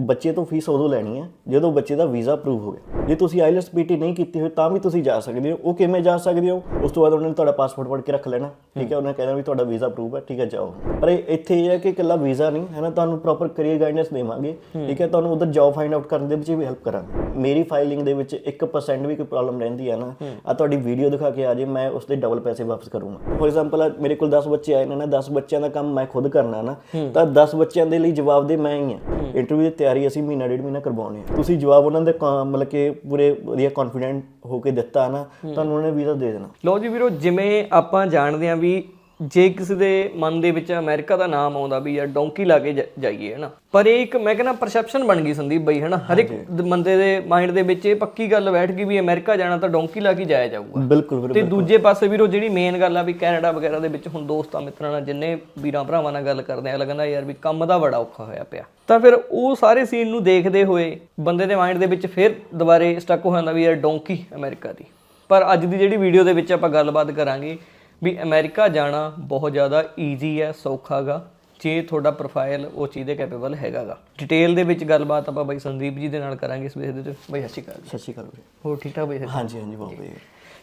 ਬੱਚੇ ਤੋਂ ਫੀਸ ਉਦੋਂ ਲੈਣੀ ਹੈ ਜਦੋਂ ਬੱਚੇ ਦਾ ਵੀਜ਼ਾ ਅਪਰੂਵ ਹੋਵੇ। ਜੇ ਤੁਸੀਂ ਆਈਲੈਟਸ ਪੀਟੀ ਨਹੀਂ ਕੀਤੀ ਹੋਈ ਤਾਂ ਵੀ ਤੁਸੀਂ ਜਾ ਸਕਦੇ ਹੋ। ਉਹ ਕਿਵੇਂ ਜਾ ਸਕਦੇ ਹੋ? ਉਸ ਤੋਂ ਬਾਅਦ ਉਹਨਾਂ ਨੇ ਤੁਹਾਡਾ ਪਾਸਪੋਰਟ ਫੜ ਕੇ ਰੱਖ ਲੈਣਾ। ਠੀਕ ਹੈ ਉਹਨਾਂ ਨੇ ਕਹਿਣਾ ਵੀ ਤੁਹਾਡਾ ਵੀਜ਼ਾ ਅਪਰੂਵ ਹੈ। ਠੀਕ ਹੈ ਜਾਓ। ਪਰ ਇਹ- ਇੱਥੇ ਇਹ ਹੈ ਕਿ ਇਕੱਲਾ ਵੀਜ਼ਾ ਨਹੀਂ ਹੈ ਨਾ? ਤੁਹਾਨੂੰ ਪ੍ਰੋਪਰ ਕੈਰੀਅਰ ਗਾਈਡੈਂਸ ਦੇਵਾਂਗੇ। ਠੀਕ ਹੈ ਤੁਹਾਨੂੰ ਉਧਰ ਜੌਬ ਫਾਈਂਡ ਆਊਟ ਕਰਨ ਦੇ ਵਿੱਚ ਵੀ ਹੈਲਪ ਕਰਾਂਗੇ। ਮੇਰੀ ਫਾਈਲਿੰਗ ਦੇ ਵਿੱਚ 1% ਵੀ ਕੋਈ ਪ੍ਰੋਬਲਮ ਰਹਿੰਦੀ ਹੈ ਨਾ ਆ ਤੁਹਾਡੀ ਵੀਡੀਓ ਦਿਖਾ ਕੇ ਆ ਜੇ ਮੈਂ ਉਸ ਦੇ ਡਬਲ ਪੈਸੇ ਵਾਪਸ ਕਰੂੰਗਾ। ਫੋਰ ਐਗਜ਼ਾਮਪਲ ਮੇਰੇ ਕੋਲ 10 ਬੱਚੇ ਆਏ ਨੇ ਨਾ 10 ਬੱਚਿਆਂ ਦਾ ਕੰਮ ਮੈਂ ਖੁਦ ਕਰਨਾ ਨਾ ਤਾਂ 10 ਬੱਚਿਆਂ ਦੇ ਲਈ ਜਵਾਬ ਦੇ ਮੈਂ ਹੀ ਆ ਇੰਟਰਵਿਊ ਦੀ ਤਿਆਰੀ ਅਸੀਂ ਮਹੀਨਾ ਡੇਢ ਮਹੀਨਾ ਕਰਵਾਉਣੀ ਹੈ। ਤੁਸੀਂ ਜਵਾਬ ਉਹਨਾਂ ਦੇ ਕ- ਮਤਲਬ ਕਿ ਪੂਰੇ ਵਧੀਆ ਕੌਨਫੀਡੈਂਟ ਹੋ ਕੇ ਦਿੱਤਾ ਨਾ ਤੁਹਾਨੂੰ ਉਹਨਾਂ ਨੇ ਵੀਜ਼ਾ ਦੇ ਦੇਣਾ। ਲੋ ਜੀ ਵੀਰੋ ਜਿਵੇਂ ਆਪਾਂ ਜਾਣਦੇ ਆਂ ਵੀ ਜੇ ਕਿਸੇ ਦੇ ਮਨ ਦੇ ਵਿੱਚ ਅਮਰੀਕਾ ਦਾ ਨਾਮ ਆਉਂਦਾ ਵੀ ਯਾਰ ਡੋਂਕੀ ਲਾ ਕੇ ਜਾਈਏ ਹਨਾ? ਪਰ ਇਹ ਇੱਕ ਮੈਂ ਕਹਿੰਦਾ ਪਰਸੈਪਸ਼ਨ ਬਣ ਗਈ ਸੰਦੀਪ ਬਈ ਹਨਾ? ਹਰ ਇੱਕ ਬੰਦੇ ਦੇ ਮਾਈਂਡ ਦੇ ਵਿੱਚ ਇਹ ਪੱਕੀ ਗੱਲ ਬੈਠ ਗਈ ਵੀ ਅਮਰੀਕਾ ਜਾਣਾ ਤਾਂ ਡੋਂਕੀ ਲਾ ਕੇ ਜਾਇਆ ਜਾਊਗਾ। ਬਿਲਕੁਲ ਤੇ ਦੂਜੇ ਪਾਸੇ ਵੀਰੋ ਜਿਹੜੀ ਮੇਨ ਗੱਲ ਆ ਵੀ ਕੈਨੇਡਾ ਵਗੈਰਾ ਦੇ ਵਿੱਚ ਹੁਣ ਦੋਸਤਾਂ ਮਿੱਤਰਾਂ ਨਾਲ ਜਿੰਨੇ ਵੀਰਾਂ ਭਰਾਵਾਂ ਨਾਲ ਗੱਲ ਕਰਦੇ ਆ ਲੱਗਦਾ ਯਾਰ ਵੀ ਕੰਮ ਦਾ ਬੜਾ ਔਖਾ ਹੋਇਆ ਪਿਆ। ਤਾਂ ਫਿਰ ਉਹ ਸਾਰੇ ਸੀਨ ਨੂੰ ਦੇਖਦੇ ਹੋਏ ਬੰਦੇ ਦੇ ਮਾਈਂਡ ਦੇ ਵਿੱਚ ਫਿਰ ਦੁਬਾਰੇ ਸਟਕ ਹੋ ਜਾਂਦਾ ਵੀ ਯਾਰ ਡੋਂਕੀ ਅਮਰੀਕਾ ਦੀ। ਪਰ ਅੱਜ ਦੀ ਜਿਹੜੀ ਵੀਡੀਓ ਦੇ ਵਿੱਚ ਆਪਾਂ ਗੱਲਬਾਤ ਕਰਾਂਗੇ ਵੀ ਅਮਰੀਕਾ ਜਾਣਾ ਬਹੁਤ ਜ਼ਿਆਦਾ ਈਜ਼ੀ ਹੈ ਸੌਖਾਗਾ ਜੇ ਤੁਹਾਡਾ ਪ੍ਰੋਫਾਈਲ ਉਹ ਚੀਜ਼ ਦੇ ਕੈਪੇਬਲ ਹੈਗਾਗਾ ਡਿਟੇਲ ਦੇ ਵਿੱਚ ਗੱਲਬਾਤ ਆਪਾਂ ਬਾਈ ਸੰਦੀਪ ਜੀ ਦੇ ਨਾਲ ਕਰਾਂਗੇ ਇਸ ਵਿਸ਼ੇ ਦੇ ਉੱਤੇ ਬਾਈ ਸਤਿ ਸ਼੍ਰੀ ਅਕਾਲ ਵੀਰੇ ਹੋਰ ਠੀਕ ਠਾਕ ਬਾਈ ਹਾਂਜੀ ਹਾਂਜੀ ਬਹੁਤ ਵਧੀਆ।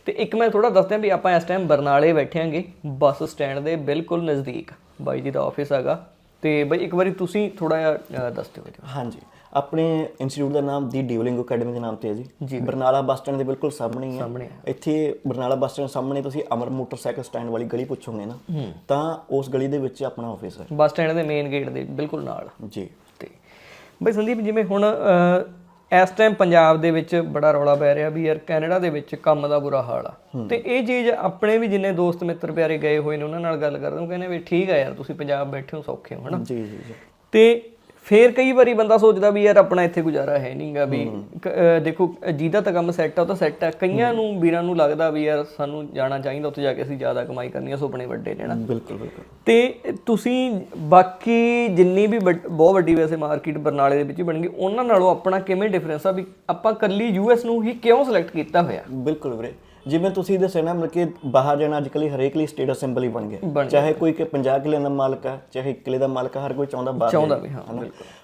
ਤੇ ਇੱਕ ਮੈਂ ਥੋੜਾ ਦੱਸਦਿਆਂ ਵੀ ਆਪਾਂ ਇਸ ਟਾਈਮ ਬਰਨਾਲੇ ਬੈਠੇ ਆਂਗੇ ਬੱਸ ਸਟੈਂਡ ਦੇ ਬਿਲਕੁਲ ਨਜ਼ਦੀਕ। ਬਾਈ ਜੀ ਦਾ ਆਫਿਸ ਹੈਗਾ। ਤੇ ਬਾਈ ਇੱਕ ਵਾਰੀ ਤੁਸੀਂ ਥੋੜਾ ਜਿਹਾ ਦੱਸ ਦਿਓ ਹਾਂਜੀ। ਆਪਣੇ ਇੰਸਟੀਚਿਊਟ ਦਾ ਨਾਮ ਦੀ ਡਿਊਲਿੰਗ ਅਕੈਡਮੀ ਦੇ ਨਾਮ ਤੇ ਹੈ ਜੀ। ਬਰਨਾਲਾ ਬੱਸ ਸਟੈਂਡ ਦੇ ਬਿਲਕੁਲ ਸਾਹਮਣੇ ਹੀ ਹੈ। ਇੱਥੇ ਬਰਨਾਲਾ ਬੱਸ ਸਟੈਂਡ ਸਾਹਮਣੇ ਤੁਸੀਂ ਅਮਰ ਮੋਟਰਸਾਈਕਲ ਸਟੈਂਡ ਵਾਲੀ ਗਲੀ ਪੁੱਛੋਗੇ ਨਾ ਤਾਂ ਉਸ ਗਲੀ ਦੇ ਵਿੱਚ ਆਪਣਾ ਆਫਿਸ ਹੈ। ਬੱਸ ਸਟੈਂਡ ਦੇ ਮੇਨ ਗੇਟ ਦੇ ਬਿਲਕੁਲ ਨਾਲ। ਜੀ। ਤੇ ਬਾਈ ਸੰਦੀਪ ਜਿਵੇਂ ਹੁਣ ਇਸ ਟਾਈਮ ਪੰਜਾਬ ਦੇ ਵਿੱਚ ਬੜਾ ਰੌਲਾ ਪੈ ਰਿਹਾ ਵੀ ਯਾਰ ਕੈਨੇਡਾ ਦੇ ਵਿੱਚ ਕੰਮ ਦਾ ਬੁਰਾ ਹਾਲ ਆ। ਤੇ ਇਹ ਚੀਜ਼ ਆਪਣੇ ਵੀ ਜਿੰਨੇ ਦੋਸਤ ਮਿੱਤਰ ਪਿਆਰੇ ਗਏ ਹੋਏ ਨੇ ਉਹਨਾਂ ਨਾਲ ਗੱਲ ਕਰਦੇ ਉਹ ਕਹਿੰਦੇ ਵੀ ਠੀਕ ਆ ਯਾਰ ਤੁਸੀਂ ਪੰਜਾਬ ਬੈਠੇ ਹੋ ਸੌਖੇ ਹੋ ਹਨਾ? ਜੀ ਜੀ ਜੀ। ਤੇ ਫੇਰ ਕਈ ਵਾਰੀ ਬੰਦਾ ਸੋਚਦਾ ਵੀ ਯਾਰ ਆਪਣਾ ਇੱਥੇ ਗੁਜ਼ਾਰਾ ਹੈ ਨਹੀਂਗਾ ਵੀ ਦੇਖੋ ਜਿਹਦਾ ਤਾਂ ਕੰਮ ਸੈੱਟ ਆ ਉਹ ਤਾਂ ਸੈੱਟ ਆ। ਕਈਆਂ ਨੂੰ ਵੀਰਾਂ ਨੂੰ ਲੱਗਦਾ ਵੀ ਯਾਰ ਸਾਨੂੰ ਜਾਣਾ ਚਾਹੀਦਾ ਉੱਥੇ ਜਾ ਕੇ ਅਸੀਂ ਜ਼ਿਆਦਾ ਕਮਾਈ ਕਰਨੀ ਆ ਸੁਪਨੇ ਵੱਡੇ ਨੇ ਨਾ। ਬਿਲਕੁਲ ਬਿਲਕੁਲ। ਤੇ ਤੁਸੀਂ ਬਾਕੀ ਜਿੰਨੀ ਵੀ ਵੱਡ- ਬਹੁਤ ਵੱਡੀ ਵੈਸੇ ਮਾਰਕੀਟ ਬਰਨਾਲੇ ਦੇ ਵਿੱਚ ਹੀ ਬਣ ਗਈ ਉਹਨਾਂ ਨਾਲੋਂ ਆਪਣਾ ਕਿਵੇਂ ਡਿਫਰੈਂਸ ਆ ਵੀ ਆਪਾਂ ਕੱਲੀ ਯੂਐਸ ਨੂੰ ਹੀ ਕਿਉਂ ਸਿਲੈਕਟ ਕੀਤਾ ਹੋਇਆ? ਬਿਲਕੁਲ ਵੀਰੇ। ਜਿਵੇਂ ਤੁਸੀਂ ਦੱਸਿਆ ਨਾ ਮਤਲਬ ਕਿ ਬਾਹਰ ਜਾਣਾ ਅੱਜ ਕੱਲ੍ਹ ਹਰੇਕ ਲਈ ਸਟੇਟਸ ਸਿੰਬਲ ਹੀ ਬਣ ਗਿਆ। ਚਾਹੇ ਕੋਈ ਕਿ 50 ਕਿਲੇ ਦਾ ਮਾਲਕ ਹੈ ਚਾਹੇ 1 ਕਿਲੇ ਦਾ ਮਾਲਕ ਹੈ ਹਰ ਕੋਈ ਚਾਹੁੰਦਾ ਬਾਹਰ ਚਾਹੁੰਦਾ ਵੀ ਹਾਂ ਹਨਾ?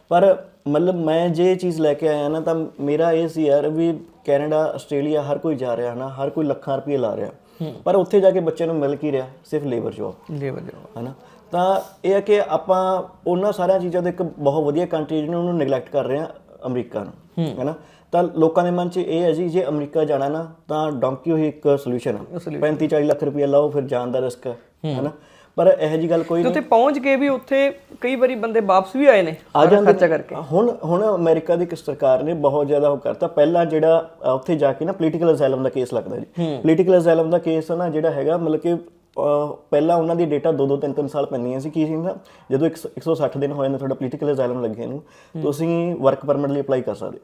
ਪਰ ਮਤਲਬ ਮੈਂ ਜੇ ਇਹ ਚੀਜ਼ ਲੈ ਕੇ ਆਇਆ ਨਾ ਤਾਂ ਮੇਰਾ ਇਹ ਸੀ ਯਾਰ ਵੀ ਕੈਨੇਡਾ ਆਸਟ੍ਰੇਲੀਆ ਹਰ ਕੋਈ ਜਾ ਰਿਹਾ ਨਾ ਹਰ ਕੋਈ ਲੱਖਾਂ ਰੁਪਏ ਲਾ ਰਿਹਾ। ਪਰ ਉੱਥੇ ਜਾ ਕੇ ਬੱਚੇ ਨੂੰ ਮਿਲ ਕੀ ਰਿਹਾ? ਸਿਰਫ ਲੇਬਰ ਜੋਬ ਲੇਵਲ ਜੋ ਹਨਾ? ਤਾਂ ਇਹ ਹੈ ਕਿ ਆਪਾਂ ਉਹਨਾਂ ਸਾਰੀਆਂ ਚੀਜ਼ਾਂ ਦੇ ਇੱਕ ਬਹੁਤ ਵਧੀਆ ਕੰਟਰੀ ਜਿਹਨੂੰ ਉਹਨੂੰ ਨੈਗਲੈਕਟ ਕਰ ਰਹੇ ਆ ਅਮਰੀਕਾ ਨੂੰ ਹੈਨਾ ਤਾਂ ਲੋਕਾਂ ਦੇ ਮਨ 'ਚ ਇਹ ਹੈ ਜੀ ਜੇ ਅਮਰੀਕਾ ਜਾਣਾ ਨਾ ਤਾਂ ਡੋਂਕੀ ਹੀ ਇੱਕ ਸੋਲੂਸ਼ਨ ਹੈ 35 40 ਲੱਖ ਰੁਪਏ ਲਾਓ ਫਿਰ ਜਾਣ ਦਾ ਰਿਸਕ ਹੈ। ਹੈਨਾ ਪਰ ਇਹੋ ਜੀ ਗੱਲ ਕੋਈ ਤੇ ਨਹੀਂ। ਉੱਥੇ ਪਹੁੰਚ ਕੇ ਵੀ ਉੱਥੇ ਕਈ ਵਾਰੀ ਬੰਦੇ ਵਾਪਸ ਵੀ ਆਏ ਨੇ ਆ ਖਰਚਾ ਕਰਕੇ। ਹੁਣ ਹੁਣ ਅਮਰੀਕਾ ਦੀ ਸਰਕਾਰ ਨੇ ਬਹੁਤ ਜ਼ਿਆਦਾ ਉਹ ਕਰਤਾ। ਪਹਿਲਾਂ ਜਿਹੜਾ ਉੱਥੇ ਜਾ ਕੇ ਨਾ ਪੋਲੀਟੀਕਲ ਅਸਾਈਲਮ ਦਾ ਕੇਸ ਲੱਗਦਾ ਜੀ। ਪੋਲੀਟੀਕਲ ਅਸਾਈਲਮ ਦਾ ਕੇਸ ਨਾ ਜਿਹੜਾ ਹੈਗਾ ਮਤਲਬ ਕਿ ਪਹਿਲਾਂ ਉਹਨਾਂ ਦੀ ਡੇਟਾ 2-2 3-3 ਸਾਲ ਪੈਂਦੀਆਂ ਸੀ। ਕੀ ਸੀ ਨਾ ਜਦੋਂ ਇੱਕ- 160 ਦਿਨ ਹੋਏ ਨੇ ਤੁਹਾਡਾ ਪੋਲੀਟੀਕਲ ਅਸਾਈਲਮ ਲੱਗੇ ਨੂੰ ਤੁਸੀਂ ਵਰਕ ਪਰਮਿਟ ਲਈ ਅਪਲਾਈ ਕਰ ਸਕਦੇ।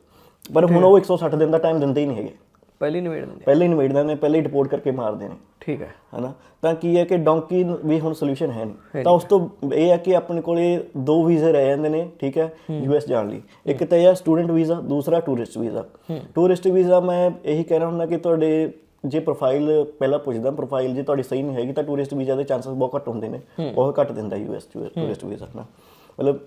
ਪਰ ਹੁਣ ਉਹ 160 ਦਿਨ ਦਾ ਟਾਈਮ ਦਿੰਦੇ ਹੀ ਨਹੀਂ ਹੈਗੇ। ਪਹਿਲੀ ਨਿਬੇੜ ਦਿੰਦੇ ਪਹਿਲੇ ਹੀ ਨਿਬੇੜਦੇ ਨੇ ਪਹਿਲੇ ਹੀ ਡਿਪੋਰਟ ਕਰਕੇ ਮਾਰਦੇ ਨੇ। ਠੀਕ ਹੈ। ਹਨਾ? ਤਾਂ ਕੀ ਹੈ ਕਿ ਡੋਂਕੀ ਵੀ ਹੁਣ ਸੋਲੂਸ਼ਨ ਹੈ ਨਹੀਂ। ਤਾਂ ਉਸ ਤੋਂ ਇਹ ਹੈ ਕਿ ਆਪਣੇ ਕੋਲੇ ਦੋ ਵੀਜ਼ੇ ਰਹਿ ਜਾਂਦੇ ਨੇ ਠੀਕ ਹੈ ਯੂਐਸ ਜਾਣ ਲਈ। ਇੱਕ ਤਾਂ ਇਹ ਹੈ ਸਟੂਡੈਂਟ ਵੀਜ਼ਾ ਦੂਸਰਾ ਟੂਰਿਸਟ ਵੀਜ਼ਾ। ਟੂਰਿਸਟ ਵੀਜ਼ਾ ਮੈਂ ਇਹੀ ਕਹਿਣਾ ਹੁੰਦਾ ਕਿ ਤੁਹਾਡੇ ਜੇ ਪ੍ਰੋਫਾਈਲ ਪਹਿਲਾਂ ਪੁੱਛਦਾ ਪ੍ਰੋਫਾਈਲ ਜੇ ਤੁਹਾਡੀ ਸਹੀ ਨਹੀਂ ਹੈਗੀ ਤਾਂ ਟੂਰਿਸਟ ਵੀਜ਼ਾ ਦੇ ਚਾਂਸਸ ਬਹੁਤ ਘੱਟ ਹੁੰਦੇ ਨੇ। ਬਹੁਤ ਘੱਟ ਦਿੰਦਾ ਯੂਐਸ ਟੂਰਿਸਟ ਵੀਜ਼ਾ ਨਾ ਮਤਲਬ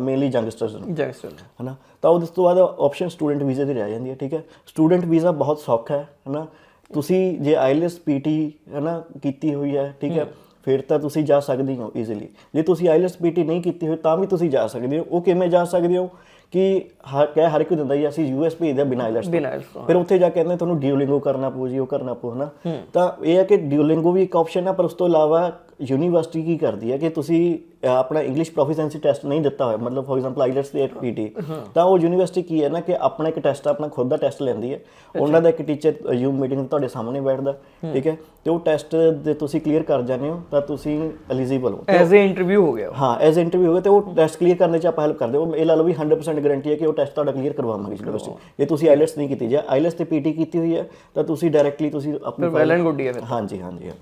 ਮੇਨਲੀ ਯੰਗਸਟਰਸ ਨੂੰ। ਜੈਂਗਸਟਰ ਹਨਾ? ਤਾਂ ਉਸ ਤੋਂ ਬਾਅਦ ਆਪਸ਼ਨ ਸਟੂਡੈਂਟ ਵੀਜ਼ੇ ਦੀ ਰਹਿ ਜਾਂਦੀ ਹੈ ਠੀਕ ਹੈ? ਸਟੂਡੈਂਟ ਵੀਜ਼ਾ ਬਹੁਤ ਸੌਖਾ ਹੈ ਹਨਾ? ਤੁਸੀਂ ਜੇ ਆਈਲੈਸ ਪੀਟੀ ਹਨਾ ਕੀਤੀ ਹੋਈ ਹੈ ਠੀਕ ਹੈ? ਫਿਰ ਤਾਂ ਤੁਸੀਂ ਜਾ ਸਕਦੇ ਹੋ ਈਜ਼ੀਲੀ ਜੇ ਤੁਸੀਂ ਆਈਲੈਸ ਪੀਟੀ ਨਹੀਂ ਕੀਤੀ ਹੋਈ ਤਾਂ ਵੀ ਤੁਸੀਂ ਜਾ ਸਕਦੇ ਹੋ। ਉਹ ਕਿਵੇਂ ਜਾ ਸਕਦੇ ਹੋ? ਕਿ ਹਰ ਕਹਿ ਹਰ ਇੱਕ ਦਿੰਦਾ ਜੀ ਅਸੀਂ ਯੂਐਸ ਭੇਜਦੇ ਬਿਨਾਂ ਆਈਲੈਟਸ ਤੋਂ। ਫਿਰ ਉੱਥੇ ਜਾ ਕੇ ਕਹਿੰਦੇ ਤੁਹਾਨੂੰ ਡਿਊਲਿੰਗੋ ਕਰਨਾ ਪਊ ਜੀ ਉਹ ਕਰਨਾ ਪਊ ਹਨਾ? ਤਾਂ ਇਹ ਹੈ ਕਿ ਡਿਊਲਿੰਗੋ ਵੀ ਇੱਕ ਆਪਸ਼ਨ ਹੈ ਪਰ ਉਸ ਤੋਂ ਇਲਾਵਾ ਯੂਨੀਵਰਸਿਟੀ ਕੀ ਕਰਦੀ ਹੈ ਕਿ ਤੁਸੀਂ ਆਪਣਾ ਇੰਗਲਿਸ਼ ਪ੍ਰੋਫੀਸ਼ੀਐਂਸੀ ਟੈਸਟ ਨਹੀਂ ਦਿੱਤਾ ਹੋਇਆ ਮਤਲਬ ਫੋਰ ਐਗਜ਼ਾਮਪਲ ਆਈਲੈਟਸ ਦੇ ਪੀਟੀ ਤਾਂ ਉਹ ਯੂਨੀਵਰਸਿਟੀ ਕੀ ਹੈ ਨਾ ਕਿ ਆਪਣਾ ਇੱਕ ਟੈਸਟ ਆਪਣਾ ਖੁਦ ਦਾ ਟੈਸਟ ਲੈਂਦੀ ਹੈ। ਉਹਨਾਂ ਦਾ ਇੱਕ ਟੀਚਰ ਯੂਮ ਮੀਟਿੰਗ ਤੁਹਾਡੇ ਸਾਹਮਣੇ ਬੈਠਦਾ ਠੀਕ ਹੈ? ਤੇ ਉਹ ਟੈਸਟ ਦੇ ਤੁਸੀਂ ਕਲੀਅਰ ਕਰ ਜਾਂਦੇ ਹੋ ਤਾਂ ਤੁਸੀਂ ਐਲੀਜੀਬਲ ਹੋ। ਐਜ਼ ਅ ਇੰਟਰਵਿਊ ਹੋ ਗਿਆ। ਹਾਂ ਐਜ਼ ਇੰਟਰਵਿਊ ਹੋਵੇ ਤੇ ਉਹ ਟੈਸਟ ਕਲੀਅਰ ਕਰਨ 'ਚ ਆਪਾਂ ਹੈਲਪ ਕਰਦੇ ਹਾਂ। ਉਹ ਇਹ ਲਾ ਲਓ ਵੀ 100% ਗਾਰੰਟੀ ਹੈ ਕਿ ਉਹ ਟੈਸਟ ਤੁਹਾਡਾ ਕਲੀਅਰ ਕਰਵਾਵਾਂਗੇ ਯੂਨੀਵਰਸਿਟੀ ਜੇ ਤੁਸੀਂ ਆਈਲੈਟਸ ਨਹੀਂ ਕੀਤੀ ਜਾਂ ਆਈਲੈਟਸ ਤੇ ਪੀਟੀ ਕੀਤੀ ਹੋਈ ਹੈ ਤਾਂ ਤੁਸੀਂ ਡਾਇਰੈਕਟਲੀ ਤੁਸੀਂ ਆਪਣੀ ਵੈਲ ਐਂਡ ਗੁੱਡ ਹੀ ਹੈ ਫਿਰ। ਹਾਂਜੀ ਹਾਂਜੀ ਹਾਂ।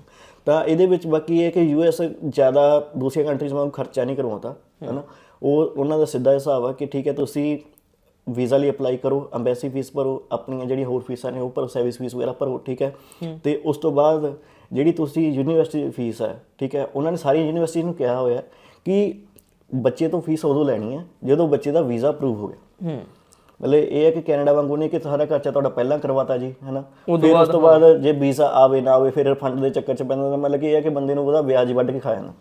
ਤਾਂ ਇਹਦੇ ਵਿੱਚ ਬਾਕੀ ਇਹ ਕਿ ਯੂਐਸ ਜ਼ਿਆਦਾ ਦੂਸਰੀਆਂ ਕੰਟਰੀਜ਼ ਵਾਂਗ ਖਰਚਾ ਨਹੀਂ ਕਰਵਾਉਂਦਾ ਹੈਨਾ? ਉਹ ਉਹਨਾਂ ਦਾ ਸਿੱਧਾ ਹਿਸਾਬ ਆ ਕਿ ਠੀਕ ਹੈ ਤੁਸੀਂ ਵੀਜ਼ਾ ਲਈ ਅਪਲਾਈ ਕਰੋ ਐਮਬੈਸੀ ਫੀਸ ਭਰੋ ਆਪਣੀਆਂ ਜਿਹੜੀਆਂ ਹੋਰ ਫੀਸਾਂ ਨੇ ਉਹ ਭਰੋ ਸਰਵਿਸ ਫੀਸ ਵਗੈਰਾ ਭਰੋ ਠੀਕ ਹੈ? ਤੇ ਉਸ ਤੋਂ ਬਾਅਦ ਜਿਹੜੀ ਤੁਸੀਂ ਯੂਨੀਵਰਸਿਟੀ ਦੀ ਫੀਸ ਹੈ ਠੀਕ ਹੈ ਉਹਨਾਂ ਨੇ ਸਾਰੀ ਯੂਨੀਵਰਸਿਟੀ ਨੂੰ ਕਿਹਾ ਹੋਇਆ ਕਿ ਬੱਚੇ ਤੋਂ ਫੀਸ ਉਦੋਂ ਲੈਣੀ ਹੈ ਜਦੋਂ ਬੱਚੇ ਦਾ ਵੀਜ਼ਾ ਅਪਰੂਵ ਹੋ ਗਿਆ। ਹੂੰ। ਮਤਲਬ ਇਹ ਹੈ ਕਿ ਕੈਨੇਡਾ ਵਾਂਗੂ ਨਹੀਂ ਕਿ ਸਾਰਾ ਖਰਚਾ ਤੁਹਾਡਾ ਪਹਿਲਾਂ ਕਰਵਾਤਾ ਜੀ ਹੈਨਾ? ਫਿਰ ਉਸ ਤੋਂ ਬਾਅਦ ਜੇ ਵੀਜ਼ਾ ਆਵੇ ਨਾ ਆਵੇ ਫਿਰ ਰਿਫੰਡ ਦੇ ਚੱਕਰ ਚ ਪੈਂਦਾ ਤਾਂ ਮਤਲਬ ਕਿ ਇਹ ਹੈ ਕਿ ਬੰਦੇ ਨੂੰ ਉਹਦਾ ਵਿਆਜ ਵੱਢ ਕੇ ਖਾ ਜਾਂਦਾ।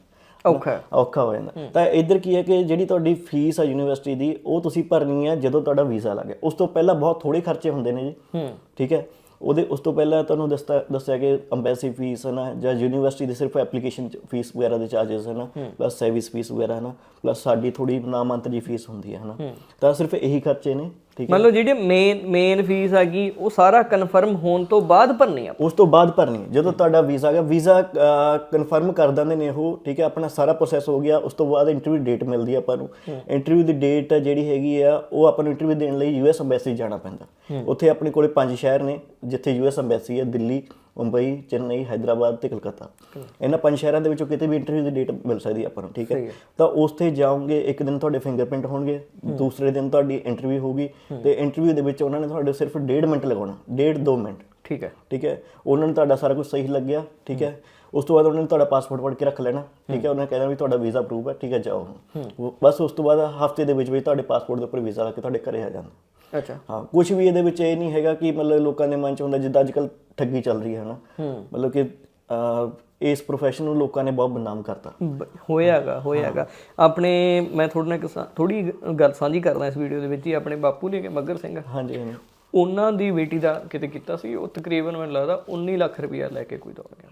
ਔਖਾ। ਔਖਾ ਹੋ ਜਾਂਦਾ। ਤਾਂ ਇੱਧਰ ਕੀ ਹੈ ਕਿ ਜਿਹੜੀ ਤੁਹਾਡੀ ਫੀਸ ਆ ਯੂਨੀਵਰਸਿਟੀ ਦੀ ਉਹ ਤੁਸੀਂ ਭਰਨੀ ਹੈ ਜਦੋਂ ਤੁਹਾਡਾ ਵੀਜ਼ਾ ਲੱਗ ਉਸ ਤੋਂ ਪਹਿਲਾਂ ਬਹੁਤ ਥੋੜੇ ਖਰਚੇ ਹੁੰਦੇ ਨੇ ਜੀ। ਹੂੰ। ਠੀਕ ਹੈ? ਉਹਦੇ ਉਸ ਤੋਂ ਪਹਿਲਾਂ ਤੁਹਾਨੂੰ ਦੱਸਤਾ ਦੱਸਿਆ ਕਿ ਅੰਬੈਸੀ ਫੀਸ ਹੈ ਨਾ ਜਾਂ ਯੂਨੀਵਰਸਿਟੀ ਦੀ ਸਿਰਫ ਐਪਲੀਕੇਸ਼ਨ ਫੀਸ ਵਗੈਰਾ ਦੇ ਚਾਰजेस ਹੈ। ਨਾ ਪਲੱਸ ਸਰਵਿਸ ਫੀਸ ਵਗੈਰਾ ਹੈ ਨਾ ਪਲੱਸ ਸਾਡੀ ਥੋੜੀ ਨਾਮਾਂਤਰੀ ਫੀਸ ਹੁੰਦੀ ਹੈ ਹੈ। ਨਾ ਤਾਂ ਸਿਰਫ ਇਹੀ ਖਰਚੇ ਨੇ। ਠੀਕ ਲਓ ਜਿਹੜੀ ਮੇਨ ਮੇਨ ਫੀਸ ਹੈਗੀ ਉਹ ਸਾਰਾ ਕਨਫਰਮ ਹੋਣ ਤੋਂ ਬਾਅਦ ਭਰਨੀ ਆ ਉਸ ਤੋਂ ਬਾਅਦ ਭਰਨੀ। ਜਦੋਂ ਤੁਹਾਡਾ ਵੀਜ਼ਾ ਆ ਗਿਆ ਵੀਜ਼ਾ ਕਨਫਰਮ ਕਰ ਦਿੰਦੇ ਨੇ ਉਹ ਠੀਕ ਹੈ ਆਪਣਾ ਸਾਰਾ ਪ੍ਰੋਸੈਸ ਹੋ ਗਿਆ ਉਸ ਤੋਂ ਬਾਅਦ ਇੰਟਰਵਿਊ ਡੇਟ ਮਿਲਦੀ ਆਪਾਂ ਨੂੰ। ਇੰਟਰਵਿਊ ਦੀ ਡੇਟ ਜਿਹੜੀ ਹੈਗੀ ਆ ਉਹ ਆਪਾਂ ਨੂੰ ਇੰਟਰਵਿਊ ਦੇਣ ਲਈ ਯੂਐਸ ਅੰਬੈਸੀ ਜਾਣਾ ਪੈਂਦਾ। ਉੱਥੇ ਆਪਣੇ ਕੋਲੇ ਪੰਜ ਸ਼ਹਿਰ ਨੇ ਜਿੱਥੇ ਯੂਐਸ ਅੰਬੈਸੀ ਹੈ ਦਿੱਲੀ ਮੁੰਬਈ ਚੇਨਈ ਹైదరాబాద్ ਤੇ ਕਲਕੱਤਾ। ਇਹਨਾਂ ਪੰਜ ਸ਼ਹਿਰਾਂ ਦੇ ਵਿੱਚੋਂ ਕਿਤੇ ਵੀ ਇੰਟਰਵਿਊ ਦੀ ਡੇਟ ਮਿਲ ਸਕਦੀ ਆਪਾਂ ਨੂੰ ਠੀਕ ਹੈ? ਤਾਂ ਉਸ ਤੇ ਜਾਓਗੇ ਇੱਕ ਦਿਨ ਤੁਹਾਡੇ ਫਿੰਗਰਪ੍ਰਿੰਟ ਹੋਣਗੇ ਦੂਸਰੇ ਦਿਨ ਤੁਹਾਡੀ ਇੰਟਰਵਿਊ ਹੋਊਗੀ ਤੇ ਇੰਟਰਵਿਊ ਦੇ ਵਿੱਚ ਉਹਨਾਂ ਨੇ ਤੁਹਾਡੇ ਸਿਰਫ 1.5 ਮਿੰਟ ਲਗਾਉਣਾ 1.5 2 ਮਿੰਟ। ਠੀਕ ਹੈ। ਠੀਕ ਹੈ? ਉਹਨਾਂ ਨੂੰ ਤੁਹਾਡਾ ਸਾਰਾ ਕੁਝ ਸਹੀ ਲੱਗਿਆ ਠੀਕ ਹੈ? ਉਸ ਤੋਂ ਬਾਅਦ ਉਹਨਾਂ ਨੇ ਤੁਹਾਡਾ ਪਾਸਪੋਰਟ ਪੜ ਕੇ ਰੱਖ ਲੈਣਾ ਠੀਕ ਹੈ? ਉਹਨਾਂ ਨੇ ਕਹਿਣਾ ਵੀ ਤੁਹਾਡਾ ਵੀਜ਼ਾ ਅਪਰੂਵ ਹੈ ਠੀਕ ਹੈ? ਜਾਓ ਬਸ ਉਸ ਤੋਂ ਬਾਅਦ ਹਫ਼ਤੇ ਦੇ ਵਿੱਚ ਵੀ ਤੁਹਾਡੇ ਪਾਸਪੋਰਟ ਦੇ ਉੱਪਰ ਵੀਜ਼ਾ ਲਾ ਕੇ ਤੁਹਾਡੇ ਘਰੇ ਆ ਜਾਂਦਾ। ਅੱਛਾ। ਹਾਂ ਕੁਝ ਵੀ ਇਹਦੇ ਵਿੱਚ ਇਹ ਨਹੀਂ ਹੈਗਾ ਕਿ ਮਤਲਬ ਲੋਕਾਂ ਦੇ ਮਨ ਚ ਹੁੰਦਾ ਜਿੱਦਾਂ ਅੱਜਕੱਲ ਠੱਗੀ ਚੱਲ ਰਹੀ ਹੈ ਨਾ ਮਤਲਬ ਕਿ ਇਸ profession ਨੂੰ ਲੋਕਾਂ ਨੇ ਬਹੁਤ ਬਦਨਾਮ ਕਰਤਾ। ਹੋਇਆਗਾ ਹੋਇਆਗਾ। ਆਪਣੇ ਮੈਂ ਤੁਹਾਡੇ ਨਾਲ ਥੋੜੀ ਗੱਲ ਸਾਂਝੀ ਕਰਦਾ ਇਸ ਵੀਡੀਓ ਦੇ ਵਿੱਚ ਹੀ ਆਪਣੇ ਬਾਪੂ ਨੇ ਕਿ ਮੱਗਰ ਸਿੰਘ। ਹਾਂਜੀ ਹਾਂਜੀ। ਉਹਨਾਂ ਦੀ ਬੇਟੀ ਦਾ ਕਿਤੇ ਕੀਤਾ ਸੀ ਉਹ ਤਕਰੀਬਨ ਮੈਨੂੰ ਲੱਗਦਾ 19 ਲੱਖ ਰੁਪਇਆ ਲੈ ਕੇ ਕੋਈ ਦੌੜ ਗਿਆ।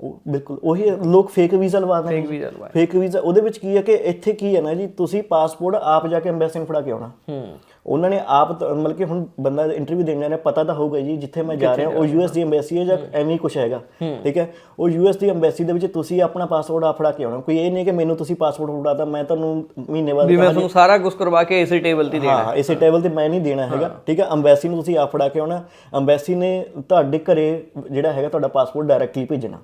ਉਹ ਬਿਲਕੁਲ ਉਹੀ ਲੋਕ ਫੇਕ ਵੀਜ਼ਾ ਲਵਾਉਂਦੇ ਨੇ। ਫੇਕ ਵੀਜ਼ਾ ਲਵਾਇਆ ਫੇਕ ਵੀਜ਼ਾ ਉਹਦੇ ਵਿੱਚ ਕੀ ਹੈ ਕਿ ਇੱਥੇ ਕੀ ਹੈ ਨਾ ਜੀ ਤੁਸੀਂ ਪਾਸਪੋਰਟ ਆਪ ਜਾ ਕੇ ਐਮਬੈਸੀ ਨੂੰ ਫੜਾ ਕੇ ਆਉਣਾ। ਹੂੰ। ਉਹਨਾਂ ਨੇ ਆਪ ਤਾਂ- ਮਤਲਬ ਕਿ ਹੁਣ ਬੰਦਾ ਇੰਟਰਵਿਊ ਦੇਣ ਜਾਣਾ ਪਤਾ ਤਾਂ ਹੋਊਗਾ ਜੀ ਜਿੱਥੇ ਮੈਂ ਜਾ ਰਿਹਾ ਉਹ ਯੂਐਸ ਦੀ ਐਮਬੈਸੀ ਹੈ ਜਾਂ ਐਵੇਂ ਹੀ ਕੁਝ ਹੈਗਾ ਠੀਕ ਹੈ? ਉਹ ਯੂਐਸ ਦੀ ਐਮਬੈਸੀ ਦੇ ਵਿੱਚ ਤੁਸੀਂ ਆਪਣਾ ਪਾਸਪੋਰਟ ਆ ਫੜਾ ਕੇ ਆਉਣਾ। ਕੋਈ ਇਹ ਨਹੀਂ ਕਿ ਮੈਨੂੰ ਤੁਸੀਂ ਪਾਸਪੋਰਟ ਫੜਾਤਾ ਮੈਂ ਤੁਹਾਨੂੰ ਮਹੀਨੇ ਬਾਅਦ ਵੀ ਮੈਂ ਤੁਹਾਨੂੰ ਸਾਰਾ ਕੁਝ ਕਰਵਾ ਕੇ ਇਸੇ ਟੇਬਲ ਤੇ ਦੇ ਹਾਂ ਇਸੇ ਟੇਬਲ ਤੇ ਮੈਂ ਨਹੀਂ ਦੇਣਾ ਹੈਗਾ ਠੀਕ ਹੈ? ਐਮਬੈਸੀ ਨੂੰ ਤੁਸੀਂ ਆ ਫੜਾ ਕੇ ਆਉਣਾ। ਐਮਬੈਸੀ ਨੇ ਤੁਹਾਡੇ ਘਰੇ ਜਿਹੜਾ ਹੈਗਾ ਤੁਹਾਡਾ ਪਾਸਪੋਰਟ ਡਾਇਰੈਕਟਲੀ ਭੇਜਣਾ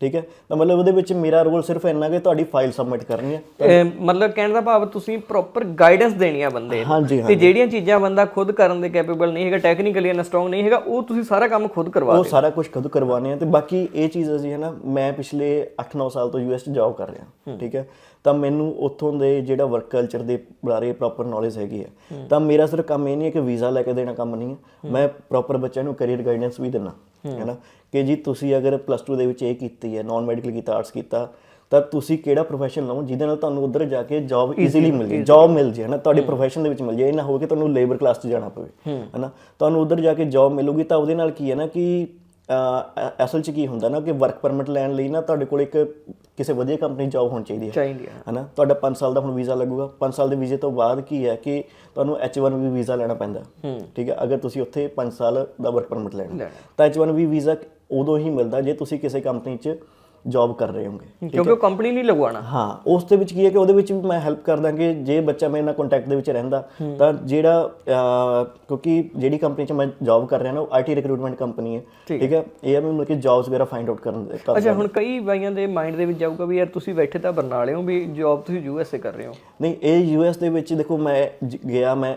ਠੀਕ ਹੈ? ਤਾਂ ਮਤਲਬ ਉਹਦੇ ਵਿੱਚ ਮੇਰਾ ਰੋਲ ਸਿਰਫ ਇੰਨਾ ਕਿ ਤੁਹਾਡੀ ਫਾਈਲ ਸਬਮਿਟ ਕਰਨੀ ਹੈ। ਮਤਲਬ ਕਹਿਣ ਦਾ ਭਾਵ ਤੁਸੀਂ ਪ੍ਰੋਪਰ ਗਾਈਡੈਂਸ ਦੇਣੀ ਆ ਬੰਦੇ ਨੂੰ। ਤੇ ਜਿਹੜੀਆਂ ਚੀਜ਼ਾਂ ਬੰਦਾ ਖੁਦ ਕਰਨ ਦੇ ਕੈਪੇਬਲ ਨਹੀਂ ਹੈਗਾ ਟੈਕਨੀਕਲੀ ਇੰਨਾ ਸਟਰੋਂਗ ਨਹੀਂ ਹੈਗਾ ਉਹ ਤੁਸੀਂ ਸਾਰਾ ਕੰਮ ਖੁਦ ਕਰਵਾ ਉਹ ਸਾਰਾ ਕੁਝ ਖੁਦ ਕਰਵਾਉਣੇ ਆ ਤੇ ਬਾਕੀ ਇਹ ਚੀਜ਼ ਅਸੀਂ ਹੈ ਨਾ ਮੈਂ ਪਿਛਲੇ 8-9 ਸਾਲ ਤੋਂ ਯੂਐਸ 'ਚ ਜੌਬ ਕਰ ਰਿਹਾ ਠੀਕ ਹੈ? ਤਾਂ ਮੈਨੂੰ ਉੱਥੋਂ ਦੇ ਜਿਹੜਾ ਵਰਕ ਕਲਚਰ ਦੇ ਬਾਰੇ ਪ੍ਰੋਪਰ ਨੌਲੇਜ ਹੈਗੀ ਹੈ। ਤਾਂ ਮੇਰਾ ਸਿਰਫ ਕੰਮ ਇਹ ਨਹੀਂ ਹੈ ਕਿ ਵੀਜ਼ਾ ਲੈ ਕੇ ਦੇਣਾ ਕੰਮ ਨਹੀਂ ਹੈ। ਮੈਂ ਪ੍ਰੋਪਰ ਬੱਚਿਆਂ ਨੂੰ ਕੈਰੀਅਰ ਗਾਈਡੈਂਸ ਵੀ ਦਿੰਦਾ ਹੈ। ਨਾ ਕਿ ਜੀ ਤੁਸੀਂ ਅਗਰ ਪਲੱਸ 2 ਦੇ ਵਿੱਚ ਇਹ ਕੀਤੀ ਹੈ ਨਾਨ ਮੈਡੀਕਲ ਕੀਤਾ ਆਰਟਸ ਕੀਤਾ ਤਾਂ ਤੁਸੀਂ ਕਿਹੜਾ ਪ੍ਰੋਫੈਸ਼ਨ ਲਓ ਜਿਹਦੇ ਨਾਲ ਤੁਹਾਨੂੰ ਉੱਧਰ ਜਾ ਕੇ ਜੌਬ ਈਜ਼ੀਲੀ ਮਿਲ ਜੇ ਜੌਬ ਮਿਲ ਜੇ ਹਨਾ? ਤੁਹਾਡੇ ਪ੍ਰੋਫੈਸ਼ਨ ਦੇ ਵਿੱਚ ਮਿਲ ਜੇ ਇਹ ਨਾ ਹੋਵੇ ਕਿ ਤੁਹਾਨੂੰ ਲੇਬਰ ਕਲਾਸ 'ਚ ਜਾਣਾ ਪਵੇ ਹਨਾ? ਤੁਹਾਨੂੰ ਉੱਧਰ ਜਾ ਕੇ ਜੌਬ ਮਿਲੂਗੀ ਤਾਂ ਉਹਦੇ ਨਾਲ ਕੀ ਹੈ ਨਾ ਕਿ ਅਸਲ 'ਚ ਕੀ ਹੁੰਦਾ ਨਾ ਕਿ ਵਰਕ ਪਰਮਿਟ ਲੈਣ ਲਈ ਨਾ ਤੁਹਾਡੇ ਕੋਲ ਇੱਕ ਕਿਸੇ ਵਧੀਆ ਕੰਪਨੀ ਜੌਬ ਹੋਣੀ ਚਾਹੀਦੀ ਹੈ ਚਾਹੀਦੀ ਆ ਹਨਾ? ਤੁਹਾਡਾ 5 ਸਾਲ ਦਾ ਹੁਣ ਵੀਜ਼ਾ ਲੱਗੂਗਾ। 5 ਸਾਲ ਦੇ ਵੀਜ਼ੇ ਤੋਂ ਬਾਅਦ ਕੀ ਹੈ ਕਿ ਤੁਹਾਨੂੰ H1B ਵੀਜ਼ਾ ਲੈਣਾ ਪੈਂਦਾ। ਠੀਕ ਹੈ? ਅਗਰ ਤੁਸੀਂ ਉੱਥੇ 5 ਸਾਲ ਦਾ ਵਰਕ ਪਰਮਿਟ ਲੈਣਾ। ਤਾਂ H1B ਵੀਜ਼ਾ ਉਦੋਂ ਹੀ ਮਿਲਦਾ ਜੇ ਤੁਸੀਂ ਕਿਸੇ ਕੰਪਨੀ 'ਚ ਜੌਬ ਕਰ ਰਹੇ ਹੋਗੇ ਕਿਉਂਕਿ ਉਹ ਕੰਪਨੀ ਨਹੀਂ ਲਗਵਾਉਣਾ। ਹਾਂ ਉਸ ਦੇ ਵਿੱਚ ਕੀ ਹੈ ਕਿ ਉਹਦੇ ਵਿੱਚ ਵੀ ਮੈਂ ਹੈਲਪ ਕਰਦਾ ਕਿ ਜੇ ਬੱਚਾ ਮੇਰੇ ਨਾਲ ਕੰਟੈਕਟ ਦੇ ਵਿੱਚ ਰਹਿੰਦਾ ਤਾਂ ਜਿਹੜਾ ਕਿਉਂਕਿ ਜਿਹੜੀ ਕੰਪਨੀ 'ਚ ਮੈਂ ਜੌਬ ਕਰ ਰਿਹਾ ਨਾ ਉਹ ਆਈਟੀ ਰਿਕਰੂਟਮੈਂਟ ਕੰਪਨੀ ਹੈ। ਠੀਕ। ਹੈ? ਇਹ ਵੀ ਮਤਲਬ ਕਿ ਜੌਬਸ ਵਗੈਰਾ ਫਾਈਂਡ ਆਊਟ ਕਰਨ ਦੇ ਅੱਛਾ ਹੁਣ ਕਈ ਬਾਈਆਂ ਦੇ ਮਾਈਂਡ ਦੇ ਵਿੱਚ ਜਾਊਗਾ ਵੀ ਯਾਰ ਤੁਸੀਂ ਬੈਠੇ ਤਾਂ ਬਰਨਾਲੇ ਹੋ ਵੀ ਜੌਬ ਤੁਸੀਂ ਯੂਐਸਏ ਕਰ ਰਹੇ ਹੋ। ਨਹੀਂ ਇਹ ਯੂਐਸ ਦੇ ਵਿੱਚ ਦੇਖੋ ਮੈਂ ਗਿਆ ਮੈਂ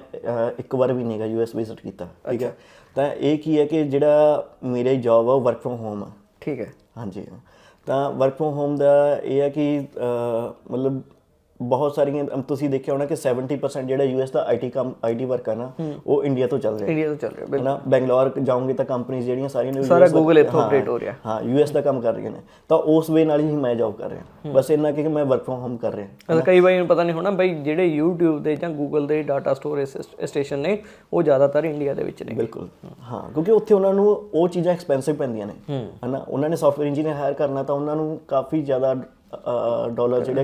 ਇੱਕ ਵਾਰ ਵੀ ਨਹੀਂਗਾ ਯੂਐਸ ਵਿਜ਼ਿਟ ਕੀਤਾ। ਠੀਕ ਹੈ? ਤਾਂ ਇਹ ਕੀ ਹੈ ਕਿ ਜਿਹੜਾ ਮੇਰੀ ਜੌਬ ਆ ਉਹ ਵਰਕ ਫਰਮ ਹੋਮ ਆ। ਠੀਕ ਹੈ। ਹਾਂਜੀ। ਤਾਂ ਵਰਕ ਫਰੋਮ ਹੋਮ ਦਾ ਇਹ ਹੈ ਕਿ ਮਤਲਬ ਬਹੁਤ ਸਾਰੀਆਂ ਤੁਸੀਂ ਦੇਖਿਆ ਹੋਣਾ ਕਿ 70% ਜਿਹੜਾ ਯੂਐਸ ਦਾ ਆਈਟੀ ਕੰਮ ਆਈਟੀ ਵਰਕ ਹੈ ਨਾ ਉਹ ਇੰਡੀਆ ਤੋਂ ਚੱਲ ਰਿਹਾ। ਇੰਡੀਆ ਤੋਂ ਚੱਲ ਰਿਹਾ ਬਿਲਕੁਲ। ਨਾ ਬੈਂਗਲੌਰ ਜਾਓਗੇ ਤਾਂ ਕੰਪਨੀਆਂ ਜਿਹੜੀਆਂ ਸਾਰੀਆਂ ਨੇ ਸਾਰਾ Google ਇੱਥੋਂ operate ਹੋ ਰਿਹਾ। ਹਾਂ ਯੂਐਸ ਦਾ ਕੰਮ ਕਰ ਰਹੀਆਂ ਨੇ। ਤਾਂ ਉਸ ਵੇ ਨਾਲ ਹੀ ਮੈਂ ਜੌਬ ਕਰ ਰਿਹਾ। ਬਸ ਇੰਨਾ ਕਿ ਮੈਂ ਵਰਕ ਫਰਮ ਹੋਮ ਕਰ ਰਿਹਾ। ਮਤਲਬ ਕਈ ਵਾਰੀ ਨੂੰ ਪਤਾ ਨਹੀਂ ਹੋਣਾ ਬਈ ਜਿਹੜੇ YouTube ਦੇ ਜਾਂ Google ਦੇ ਡਾਟਾ ਸਟੋਰੇਜ ਸਟੇਸ਼ਨ ਨੇ ਉਹ ਜ਼ਿਆਦਾਤਰ ਇੰਡੀਆ ਦੇ ਵਿੱਚ ਨੇ। ਬਿਲਕੁਲ। ਹਾਂ ਕਿਉਂਕਿ ਉੱਥੇ ਉਹਨਾਂ ਨੂੰ ਉਹ ਚੀਜ਼ਾਂ ਐਕਸਪੈਂਸਿਵ ਪੈਂਦੀਆਂ ਨੇ। ਹਨਾ ਉਹਨਾਂ ਨੇ ਸੌਫਟਵੇਅਰ ਇੰਜੀਨੀਅਰ ਹਾਇਰ ਕਰਨਾ ਤਾਂ ਉਹਨਾਂ ਨੂੰ ਕਾਫੀ ਜ਼ਿਆਦਾ ਡਾਲਰ ਜਿਹੜੇ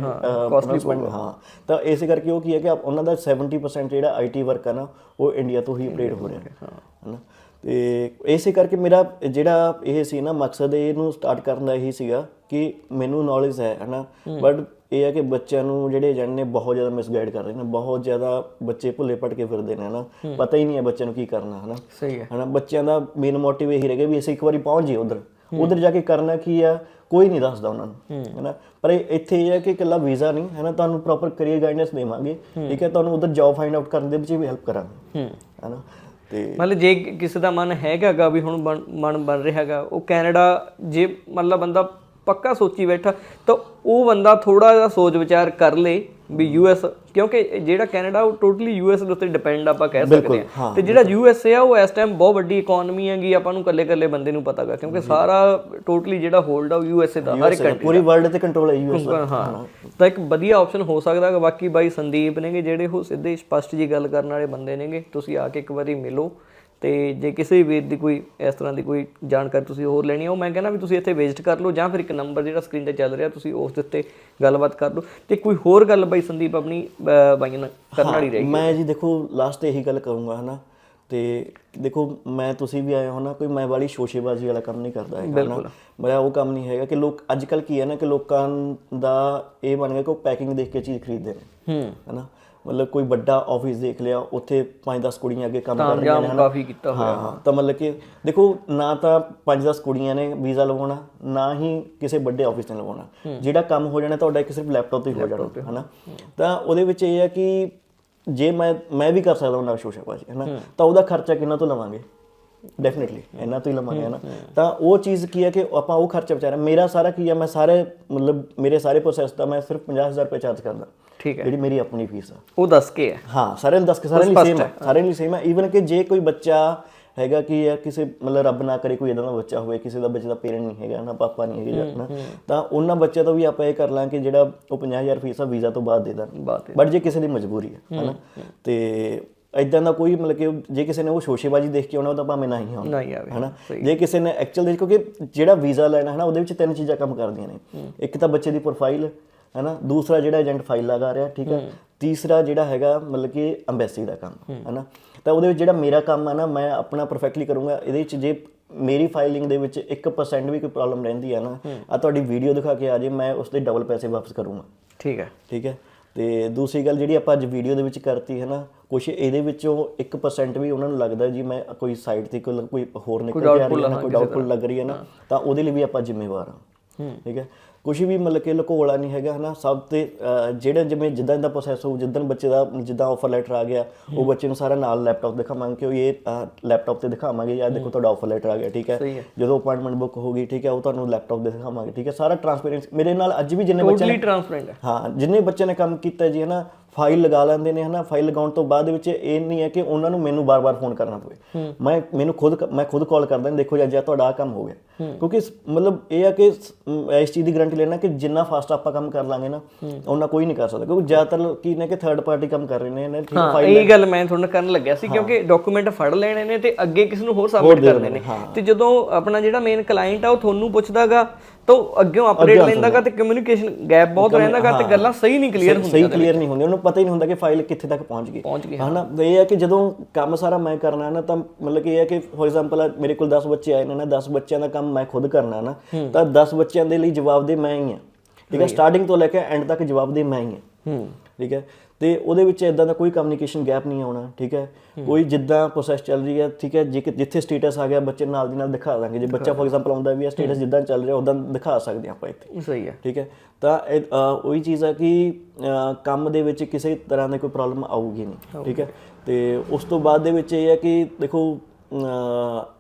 ਕਾਸਟਲੀ ਹਾਂ ਤਾਂ ਇਸੇ ਕਰਕੇ ਉਹ ਕੀ ਹੈ ਕਿ ਉਹਨਾਂ ਦਾ 70% ਜਿਹੜਾ ਆਈਟੀ ਵਰਕ ਹੈ ਨਾ ਉਹ ਇੰਡੀਆ ਤੋਂ ਹੀ ਅਪਡੇਟ ਹੋ ਰਿਹਾ। ਹਨਾ? ਤੇ ਇਸੇ ਕਰਕੇ ਮੇਰਾ ਜਿਹੜਾ ਇਹ ਸੀ ਨਾ ਮਕਸਦ ਇਹਨੂੰ ਸਟਾਰਟ ਕਰਨ ਦਾ ਇਹੀ ਸੀਗਾ ਕਿ ਮੈਨੂੰ ਨੌਲੇਜ ਹੈ ਹਨਾ? ਬਟ ਇਹ ਹੈ ਕਿ ਬੱਚਿਆਂ ਨੂੰ ਜਿਹੜੇ ਏਜੰਟ ਨੇ ਬਹੁਤ ਜ਼ਿਆਦਾ ਮਿਸਗਾਈਡ ਕਰ ਰਹੇ ਨੇ ਬਹੁਤ ਜ਼ਿਆਦਾ ਬੱਚੇ ਭੁੱਲੇ ਭਟਕੇ ਫਿਰਦੇ ਨੇ ਹਨਾ? ਪਤਾ ਹੀ ਨਹੀਂ ਹੈ ਬੱਚਿਆਂ ਨੂੰ ਕੀ ਕਰਨਾ ਹਨਾ? ਸਹੀ ਹੈ। ਹਨਾ? ਬੱਚਿਆਂ ਦਾ ਮੇਨ ਮੋਟਿਵ ਇਹੀ ਰਹੇਗਾ ਵੀ ਅਸੀਂ ਇੱਕ ਵਾਰੀ ਪਹੁੰਚ ਜਾਈਏ ਉਧਰ। ਉਧਰ ਜਾ ਕੇ ਕਰਨਾ ਕੀ ਆ? ਕੋਈ ਨਹੀਂ ਦੱਸਦਾ ਉਹਨਾਂ ਨੂੰ ਹਨਾ? ਪਰ ਇੱਥੇ ਇਹ ਹੈ ਕਿ ਇਕੱਲਾ ਵੀਜ਼ਾ ਨਹੀਂ ਹਨਾ? ਤੁਹਾਨੂੰ ਪ੍ਰੋਪਰ ਕੈਰੀਅਰ ਗਾਈਡੈਂਸ ਦੇਵਾਂਗੇ। ਠੀਕ ਹੈ? ਤੁਹਾਨੂੰ ਉਧਰ ਜੌਬ ਫਾਈਂਡ ਆਊਟ ਕਰਨ ਦੇ ਵਿੱਚ ਵੀ ਹੈਲਪ ਕਰਾਂਗੇ ਹਨਾ? ਤੇ ਮਤਲਬ ਜੇ ਕਿਸੇ ਦਾ ਮਨ ਹੈਗਾਗਾ ਵੀ ਹੁਣ ਮਨ ਬਣ ਰਿਹਾ ਹੈਗਾ ਉਹ ਕੈਨੇਡਾ ਜੇ ਮਤਲਬ ਬੰਦਾ ਪੱਕਾ ਸੋਚੀ ਬੈਠਾ ਤਾਂ ਉਹ ਬੰਦਾ ਥੋੜਾ ਜਿਹਾ ਸੋਚ ਵਿਚਾਰ ਕਰ ਲੇ ਵੀ ਯੂਐਸ ਕਿਉਂਕਿ ਜਿਹੜਾ ਕੈਨੇਡਾ ਉਹ ਟੋਟਲੀ ਯੂਐਸ ਦੇ ਉੱਤੇ ਡਿਪੈਂਡ ਆਪਾਂ ਕਹਿ ਸਕਦੇ ਹਾਂ। ਤੇ ਜਿਹੜਾ ਯੂਐਸਏ ਆ ਉਹ ਇਸ ਟਾਈਮ ਬਹੁਤ ਵੱਡੀ ਇਕਨੋਮੀ ਹੈਗੀ ਆਪਾਂ ਨੂੰ ਕੱਲੇ ਕੱਲੇ ਬੰਦੇ ਨੂੰ ਪਤਾਗਾ ਕਿਉਂਕਿ ਸਾਰਾ ਟੋਟਲੀ ਜਿਹੜਾ ਹੋਲਡ ਆ ਉਹ ਯੂਐਸਏ ਦਾ ਹਰ ਇੱਕ ਪੂਰੀ ਵਰਲਡ ਤੇ ਕੰਟਰੋਲ ਹੈ ਯੂਐਸ ਦਾ। ਹਾਂ ਤਾਂ ਇੱਕ ਵਧੀਆ ਆਪਸ਼ਨ ਹੋ ਸਕਦਾ ਹੈ ਬਾਕੀ ਬਾਈ ਸੰਦੀਪ ਨੇਗੇ ਜਿਹੜੇ ਉਹ ਸਿੱਧੇ ਸਪਸ਼ਟ ਜੀ ਗੱਲ ਕਰਨ ਵਾਲੇ ਬੰਦੇ ਨੇਗੇ ਤੁਸੀਂ ਆ ਕੇ ਇੱਕ ਵਾਰੀ ਮਿਲੋ। ਤੇ ਜੇ ਕਿਸੇ ਵੀ ਵੀਰ ਦੀ ਕੋਈ ਇਸ ਤਰ੍ਹਾਂ ਦੀ ਕੋਈ ਜਾਣਕਾਰੀ ਤੁਸੀਂ ਹੋਰ ਲੈਣੀ ਹੋ ਮੈਂ ਕਹਿੰਦਾ ਵੀ ਤੁਸੀਂ ਇੱਥੇ ਵਿਜ਼ਿਟ ਕਰ ਲਓ ਜਾਂ ਫਿਰ ਇੱਕ ਨੰਬਰ ਜਿਹੜਾ ਸਕਰੀਨ ਤੇ ਚੱਲ ਰਿਹਾ ਤੁਸੀਂ ਉਸ ਦੇ ਉੱਤੇ ਗੱਲਬਾਤ ਕਰ ਲਓ। ਤੇ ਕੋਈ ਹੋਰ ਗੱਲ ਬਾਈ ਸੰਦੀਪ ਆਪਣੀ ਬਾਈਆਂ ਨਾਲ ਕਰਨ ਵਾਲੀ ਰਹੀ ਮੈਂ ਜੀ ਦੇਖੋ ਲਾਸਟ ਤੇ ਇਹੀ ਗੱਲ ਕਰੂੰਗਾ ਹਨਾ। ਤੇ ਦੇਖੋ ਮੈਂ ਤੁਸੀਂ ਵੀ ਆਏ ਹੋ ਨਾ ਕੋਈ ਮੈਂ ਵਾਲੀ ਸ਼ੋਸ਼ੇਬਾਜ਼ੀ ਵਾਲਾ ਕੰਮ ਨਹੀਂ ਕਰਦਾ ਹੈਗਾ ਨਾ ਮੇਰਾ ਉਹ ਕੰਮ ਨਹੀਂ ਹੈਗਾ ਕਿ ਲੋਕ ਅੱਜ ਕੱਲ ਕੀ ਹੈ ਨਾ ਕਿ ਲੋਕਾਂ ਦਾ ਇਹ ਬਣ ਗਿਆ ਕਿ ਉਹ ਪੈਕਿੰਗ ਦੇਖ ਕੇ ਚੀਜ਼ ਖਰੀਦਦੇ ਨੇ ਹੂੰ। ਹਨਾ। ਮਤਲਬ ਕੋਈ ਵੱਡਾ ਆਫਿਸ ਦੇਖ ਲਿਆ ਉੱਥੇ 5-10 ਕੁੜੀਆਂ ਅੱਗੇ ਕੰਮ ਕਰ ਰਹੀਆਂ ਨੇ ਕਾਫੀ ਕੀਤਾ ਹੋਇਆ। ਹਾਂ ਹਾਂ ਤਾਂ ਮਤਲਬ ਕਿ ਦੇਖੋ ਨਾ ਤਾਂ 5-10 ਕੁੜੀਆਂ ਨੇ ਵੀਜ਼ਾ ਲਵਾਉਣਾ ਨਾ ਹੀ ਕਿਸੇ ਵੱਡੇ ਆਫਿਸ ਨੇ ਲਵਾਉਣਾ। ਜਿਹੜਾ ਕੰਮ ਹੋ ਜਾਣਾ ਤੁਹਾਡਾ ਇੱਕ ਸਿਰਫ ਲੈਪਟਾਪ ਤੇ ਹੀ ਹੋ ਜਾਣਾ ਹਨਾ? ਤਾਂ ਉਹਦੇ ਵਿੱਚ ਇਹ ਹੈ ਕਿ ਜੇ ਮੈਂ ਮੈਂ ਵੀ ਕਰ ਸਕਦਾ ਹਾਂ ਸ਼ੋਸ਼ਾਬਾਜੀ ਹਨਾ? ਤਾਂ ਉਹਦਾ ਖਰਚਾ ਕਿੰਨਾ ਤੋਂ ਲਵਾਂਗੇ? ਡੈਫੀਨਿਟਲੀ ਇਹਨਾਂ ਤੋਂ ਹੀ ਲਵਾਂਗੇ ਹਨਾ? ਤਾਂ ਉਹ ਚੀਜ਼ ਕੀ ਹੈ ਕਿ ਆਪਾਂ ਉਹ ਖਰਚਾ ਵਿਚਾਰਾ ਮੇਰਾ ਸਾਰਾ ਕੀ ਹੈ ਮੈਂ ਸਾਰੇ ਮਤਲਬ ਮੇਰੇ ਸਾਰੇ ਪ੍ਰੋਸੈਸ ਦਾ ਮੈਂ ਸਿਰਫ 50000 ਰੁਪਏ ਚਾਰਜ ਕਰਦਾ। ਠੀਕ ਹੈ। ਜਿਹੜੀ ਮੇਰੀ ਆਪਣੀ ਫੀਸ ਆ। ਉਹ ਦੱਸ ਕੇ ਹੈ। ਹਾਂ ਸਾਰਿਆਂ ਨੂੰ ਦੱਸ ਕੇ ਸਾਰਿਆਂ ਲਈ ਸੇਮ ਹੈ। ਸਾਰਿਆਂ ਲਈ ਸੇਮ ਹੈ ਈਵਨ ਕਿ ਜੇ ਕੋਈ ਬੱਚਾ ਹੈਗਾ ਕਿ ਯਾਰ ਕਿਸੇ ਮਤਲਬ ਰੱਬ ਨਾ ਕਰੇ ਕੋਈ ਇਦਾਂ ਦਾ ਬੱਚਾ ਹੋਵੇ ਕਿਸੇ ਦਾ ਬੱਚੇ ਦਾ ਪੇਰੈਂਟ ਨਹੀਂ ਹੈਗਾ ਨਾ ਪਾਪਾ ਨਹੀਂ ਹੈਗਾ ਨਾ ਤਾਂ ਉਹਨਾਂ ਬੱਚਿਆਂ ਤੋਂ ਵੀ ਆਪਾਂ ਇਹ ਕਰ ਲਾਂ ਕਿ ਜਿਹੜਾ ਉਹ 50000 ਫੀਸ ਆ ਵੀਜ਼ਾ ਤੋਂ ਬਾਅਦ ਦੇ ਹੈ ਬਟ ਜੇ ਕਿਸੇ ਦੀ ਮਜਬੂਰੀ ਹੈ ਹਨਾ? ਤੇ ਇਦਾਂ ਦਾ ਕੋਈ ਮਤਲਬ ਕਿ ਜੇ ਕਿਸੇ ਨੇ ਉਹ ਸ਼ੋਸ਼ੇਬਾਜ਼ੀ ਦੇਖ ਕੇ ਆਉਣਾ ਉਹ ਤਾਂ ਭਾਵੇਂ ਨਾ ਹੀ ਆਉਣਾ ਨਹੀਂ ਆਵੇ ਹਨਾ? ਜੇ ਕਿਸੇ ਨੇ ਐਕਚੁਅਲ ਦੇ ਕਿਉਂਕਿ ਜਿਹੜਾ ਵੀਜ਼ਾ ਲੈਣਾ ਹੈ ਨਾ ਉਹਦੇ ਵਿੱਚ ਤਿੰਨ ਚੀਜ਼ਾਂ ਕੰਮ ਕਰਦੀਆਂ ਨੇ। ਇੱਕ ਤਾਂ ਬੱਚੇ ਦੀ ਪ੍ਰੋਫਾਈਲ ਹਨਾ? ਦੂਸਰਾ ਜਿਹੜਾ ਏਜੰਟ ਫਾਈਲ ਲਗਾ ਰਿਹਾ ਠੀਕ ਹੈ? ਤੀਸਰਾ ਜਿਹੜਾ ਹੈਗਾ ਮਤਲਬ ਕਿ ਐਮਬੈਸੀ ਦਾ ਕੰਮ ਹਨਾ? ਤਾਂ ਉਹਦੇ ਵਿੱਚ ਜਿਹੜਾ ਮੇਰਾ ਕੰਮ ਹੈ ਨਾ ਮੈਂ ਆਪਣਾ ਪਰਫੈਕਟਲੀ ਕਰੂੰਗਾ। ਇਹਦੇ ਵਿੱਚ ਜੇ ਮੇਰੀ ਫਾਈਲਿੰਗ ਦੇ ਵਿੱਚ 1% ਵੀ ਕੋਈ ਪ੍ਰੋਬਲਮ ਰਹਿੰਦੀ ਹੈ ਨਾ ਆ ਤੁਹਾਡੀ ਵੀਡੀਓ ਦਿਖਾ ਕੇ ਆ ਜੇ ਮੈਂ ਉਸ ਦੇ ਡਬਲ ਪੈਸੇ ਵਾਪਸ ਕਰੂੰਗਾ। ਠੀਕ ਹੈ। ਠੀਕ ਹੈ? ਤੇ ਦੂਸਰੀ ਗੱਲ ਜਿਹੜੀ ਆਪਾਂ ਅੱਜ ਵੀਡੀਓ ਦੇ ਵਿੱਚ ਕਰਤੀ ਹੈ ਨਾ ਕੁਝ ਇਹਦੇ ਵਿੱਚੋਂ 1% ਵੀ ਉਹਨਾਂ ਨੂੰ ਲੱਗਦਾ ਜੀ ਮੈਂ ਕੋਈ ਸਾਈਡ ਤੇ ਕੋਈ ਕੋਈ ਹੋਰ ਨਿਕਲ ਆ ਰਹੀ ਹੈ ਨਾ ਕੋਈ ਡਾਊਟਫੁਲ ਲੱਗ ਰਹੀ ਹੈ ਨਾ ਤਾਂ ਉਹਦੇ ਲਈ ਵੀ ਆਪਾਂ ਜ਼ਿੰਮੇਵਾਰ ਹਾਂ। ਠੀਕ ਹੈ? ਕੁਝ ਵੀ ਮਤਲਬ ਕਿ ਲੁਕੋਲਾ ਨਹੀਂ ਹੈਗਾ ਹਨਾ? ਸਭ ਤੇ ਜਿਹੜਾ ਜਿਵੇਂ ਜਿੱਦਾਂ ਦਾ ਪ੍ਰੋਸੈਸ ਹੋਊ ਜਿੱਦਣ ਬੱਚੇ ਦਾ ਜਿੱਦਾਂ ਆਫਰ ਲੈਟਰ ਆ ਗਿਆ ਉਹ ਬੱਚੇ ਨੂੰ ਸਾਰਾ ਨਾਲ ਲੈਪਟਾਪ ਦਿਖਾਵਾਂਗੇ ਕਿ ਉਹ ਇਹ ਲੈਪਟਾਪ ਤੇ ਦਿਖਾਵਾਂਗੇ ਯਾਰ ਦੇਖੋ ਤੁਹਾਡਾ ਆਫਰ ਲੈਟਰ ਆ ਗਿਆ ਠੀਕ ਹੈ? ਹੈ। ਜਦੋਂ ਅਪਾਇੰਟਮੈਂਟ ਬੁੱਕ ਹੋਗੀ ਠੀਕ ਹੈ ਉਹ ਤੁਹਾਨੂੰ ਲੈਪਟਾਪ ਤੇ ਦਿਖਾਵਾਂਗੇ ਠੀਕ ਹੈ? ਸਾਰਾ ਟ੍ਰਾਂਸਪੇਰੈਂਸੀ ਮੇਰੇ ਨਾਲ ਅੱਜ ਵੀ ਜਿੰਨੇ ਬੱਚੇ ਟੋਟਲੀ ਟ੍ਰਾਂਸਪੇਰੈਂਟ ਹੈ। ਹਾਂ ਜਿੰਨੇ ਬੱਚਿਆਂ ਨੇ ਕੰਮ ਕੀਤਾ ਜੀ ਹਨਾ? ਫਾਈਲ ਲਗਾ ਲੈਂਦੇ ਨੇ ਹਨਾ? ਫਾਈਲ ਲਗਾਉਣ ਤੋਂ ਬਾਅਦ ਵਿੱਚ ਇਹ ਨਹੀਂ ਹੈ ਕਿ ਉਹਨਾਂ ਨੂੰ ਮੈਨੂੰ ਬਾਰ-ਬਾਰ ਫੋਨ ਕਰਨਾ ਪਵੇ। ਮੈਂ ਮੈਨੂੰ ਖੁਦ ਮੈਂ ਖੁਦ ਕਾਲ ਕਰਦਾ ਦੇਖੋ ਜੀ ਅੱਜ ਤੁਹਾਡਾ ਆਹ ਕੰਮ ਹੋ ਗਿਆ। ਕਿਉਂਕਿ ਮਤਲਬ ਇਹ ਹੈ ਕਿ ਇਸ ਚੀਜ਼ ਦੀ ਗਾਰੰਟੀ ਲੈਣਾ ਕਿ ਜਿੰਨਾ ਫਾਸਟ ਆਪਾਂ ਕੰਮ ਕਰ ਲਾਂਗੇ ਨਾ ਉਹਨਾਂ ਕੋਈ ਨਹੀਂ ਕਰ ਸਕਦਾ। ਕਿਉਂਕਿ ਜ਼ਿਆਦਾਤਰ ਕੀ ਨੇ ਕਿ ਥਰਡ ਪਾਰਟੀ ਕੰਮ ਕਰ ਰਹੇ ਨੇ ਨੇ ਠੀਕ ਹਾਂ ਇਹ ਗੱਲ ਮੈਂ ਤੁਹਾਨੂੰ ਕਰਨ ਲੱਗਿਆ ਸੀ ਕਿਉਂਕਿ ਡਾਕੂਮੈਂਟ ਫੜ ਲੈਣੇ ਨੇ ਤੇ ਅੱਗੇ ਕਿਸ ਨੂੰ ਹੋਰ ਸਬਮਿਟ ਕਰਨੇ ਨੇ। ਤੇ ਜਦੋਂ ਆਪਣਾ ਜਿਹੜਾ ਮੇਨ ਕਲਾਇੰਟ ਆ ਉਹ ਤੁਹਾਨੂੰ ਪੁੱਛਦਾਗਾ ਤਾਂ ਅੱਗਿਓਂ ਅਪਡੇਟ ਲੈਂਦਾਗਾ ਤੇ ਕਮਿਊਨੀਕੇਸ਼ਨ ਗੈਪ ਬਹੁਤ ਰਹਿੰਦਾਗਾ ਤੇ ਗੱਲਾਂ ਸਹੀ ਨਹੀਂ ਕਲੀਅਰ ਸਹੀ ਕਲੀਅਰ ਨਹੀਂ ਹੁੰਦੀ ਉਹਨੂੰ ਪਤਾ ਹੀ ਨਹੀਂ ਹੁੰਦਾ ਕਿ ਫਾਈਲ ਕਿੱਥੇ ਤੱਕ ਪਹੁੰਚ ਗਈ। ਪਹੁੰਚ ਗਈ ਹਨਾ? ਇਹ ਹੈ ਕਿ ਜਦੋਂ ਕੰਮ ਸਾਰਾ ਮੈਂ ਕਰਨਾ ਹੈ ਨਾ ਤਾਂ ਮਤਲਬ ਕਿ ਇਹ ਹੈ ਕਿ ਫੋਰ ਐਗਜ਼ਾਮਪਲ ਮੇਰੇ ਕੋਲ 10 ਬੱਚੇ ਆਏ ਨੇ ਨਾ 10 ਬੱਚਿਆਂ ਦਾ ਕੰਮ ਮੈਂ ਖੁਦ ਕਰਨਾ ਨਾ ਤਾਂ 10 ਬੱਚਿਆਂ ਦੇ ਲਈ ਜਵਾਬ ਦੇ ਮੈਂ ਹੀ ਹਾਂ। ਠੀਕ ਹੈ? ਸਟਾਰਟਿੰਗ ਤੋਂ ਲੈ ਕੇ ਐਂਡ ਤੱਕ ਜਵਾਬ ਦੇ ਮੈਂ ਹੀ ਹਾਂ। ਹੂੰ। ਠੀਕ ਹੈ? ਤੇ ਉਹਦੇ ਵਿੱਚ ਇਦਾਂ ਦਾ ਕੋਈ ਕਮਿਊਨੀਕੇਸ਼ਨ ਗੈਪ ਨਹੀਂ ਆਉਣਾ ਠੀਕ ਹੈ? ਕੋਈ ਜਿੱਦਾਂ ਪ੍ਰੋਸੈਸ ਚੱਲ ਰਹੀ ਹੈ ਠੀਕ ਹੈ? ਜੇ ਜਿੱਥੇ ਸਟੇਟਸ ਆ ਗਿਆ ਬੱਚੇ ਨਾਲ ਦੀ ਨਾਲ ਦਿਖਾ ਦਾਂਗੇ। ਜੇ ਬੱਚਾ ਫੋਰ ਐਗਜ਼ਾਮਪਲ ਆਉਂਦਾ ਵੀ ਹੈ। ਸਟੇਟਸ ਜਿੱਦਾਂ ਚੱਲ ਰਿਹਾ ਉਦਾਂ ਦਿਖਾ ਸਕਦੇ ਆਪਾਂ ਇੱਥੇ। ਸਹੀ ਹੈ। ਠੀਕ ਹੈ? ਤਾਂ ਉਹੀ ਚੀਜ਼ ਹੈ ਕਿ ਕੰਮ ਦੇ ਵਿੱਚ ਕਿਸੇ ਤਰ੍ਹਾਂ ਦੀ ਕੋਈ ਪ੍ਰੋਬਲਮ ਆਊਗੀ ਨਹੀਂ ਠੀਕ ਹੈ? ਤੇ ਉਸ ਤੋਂ ਬਾਅਦ ਦੇ ਵਿੱਚ ਇਹ ਹੈ ਕਿ ਦੇਖੋ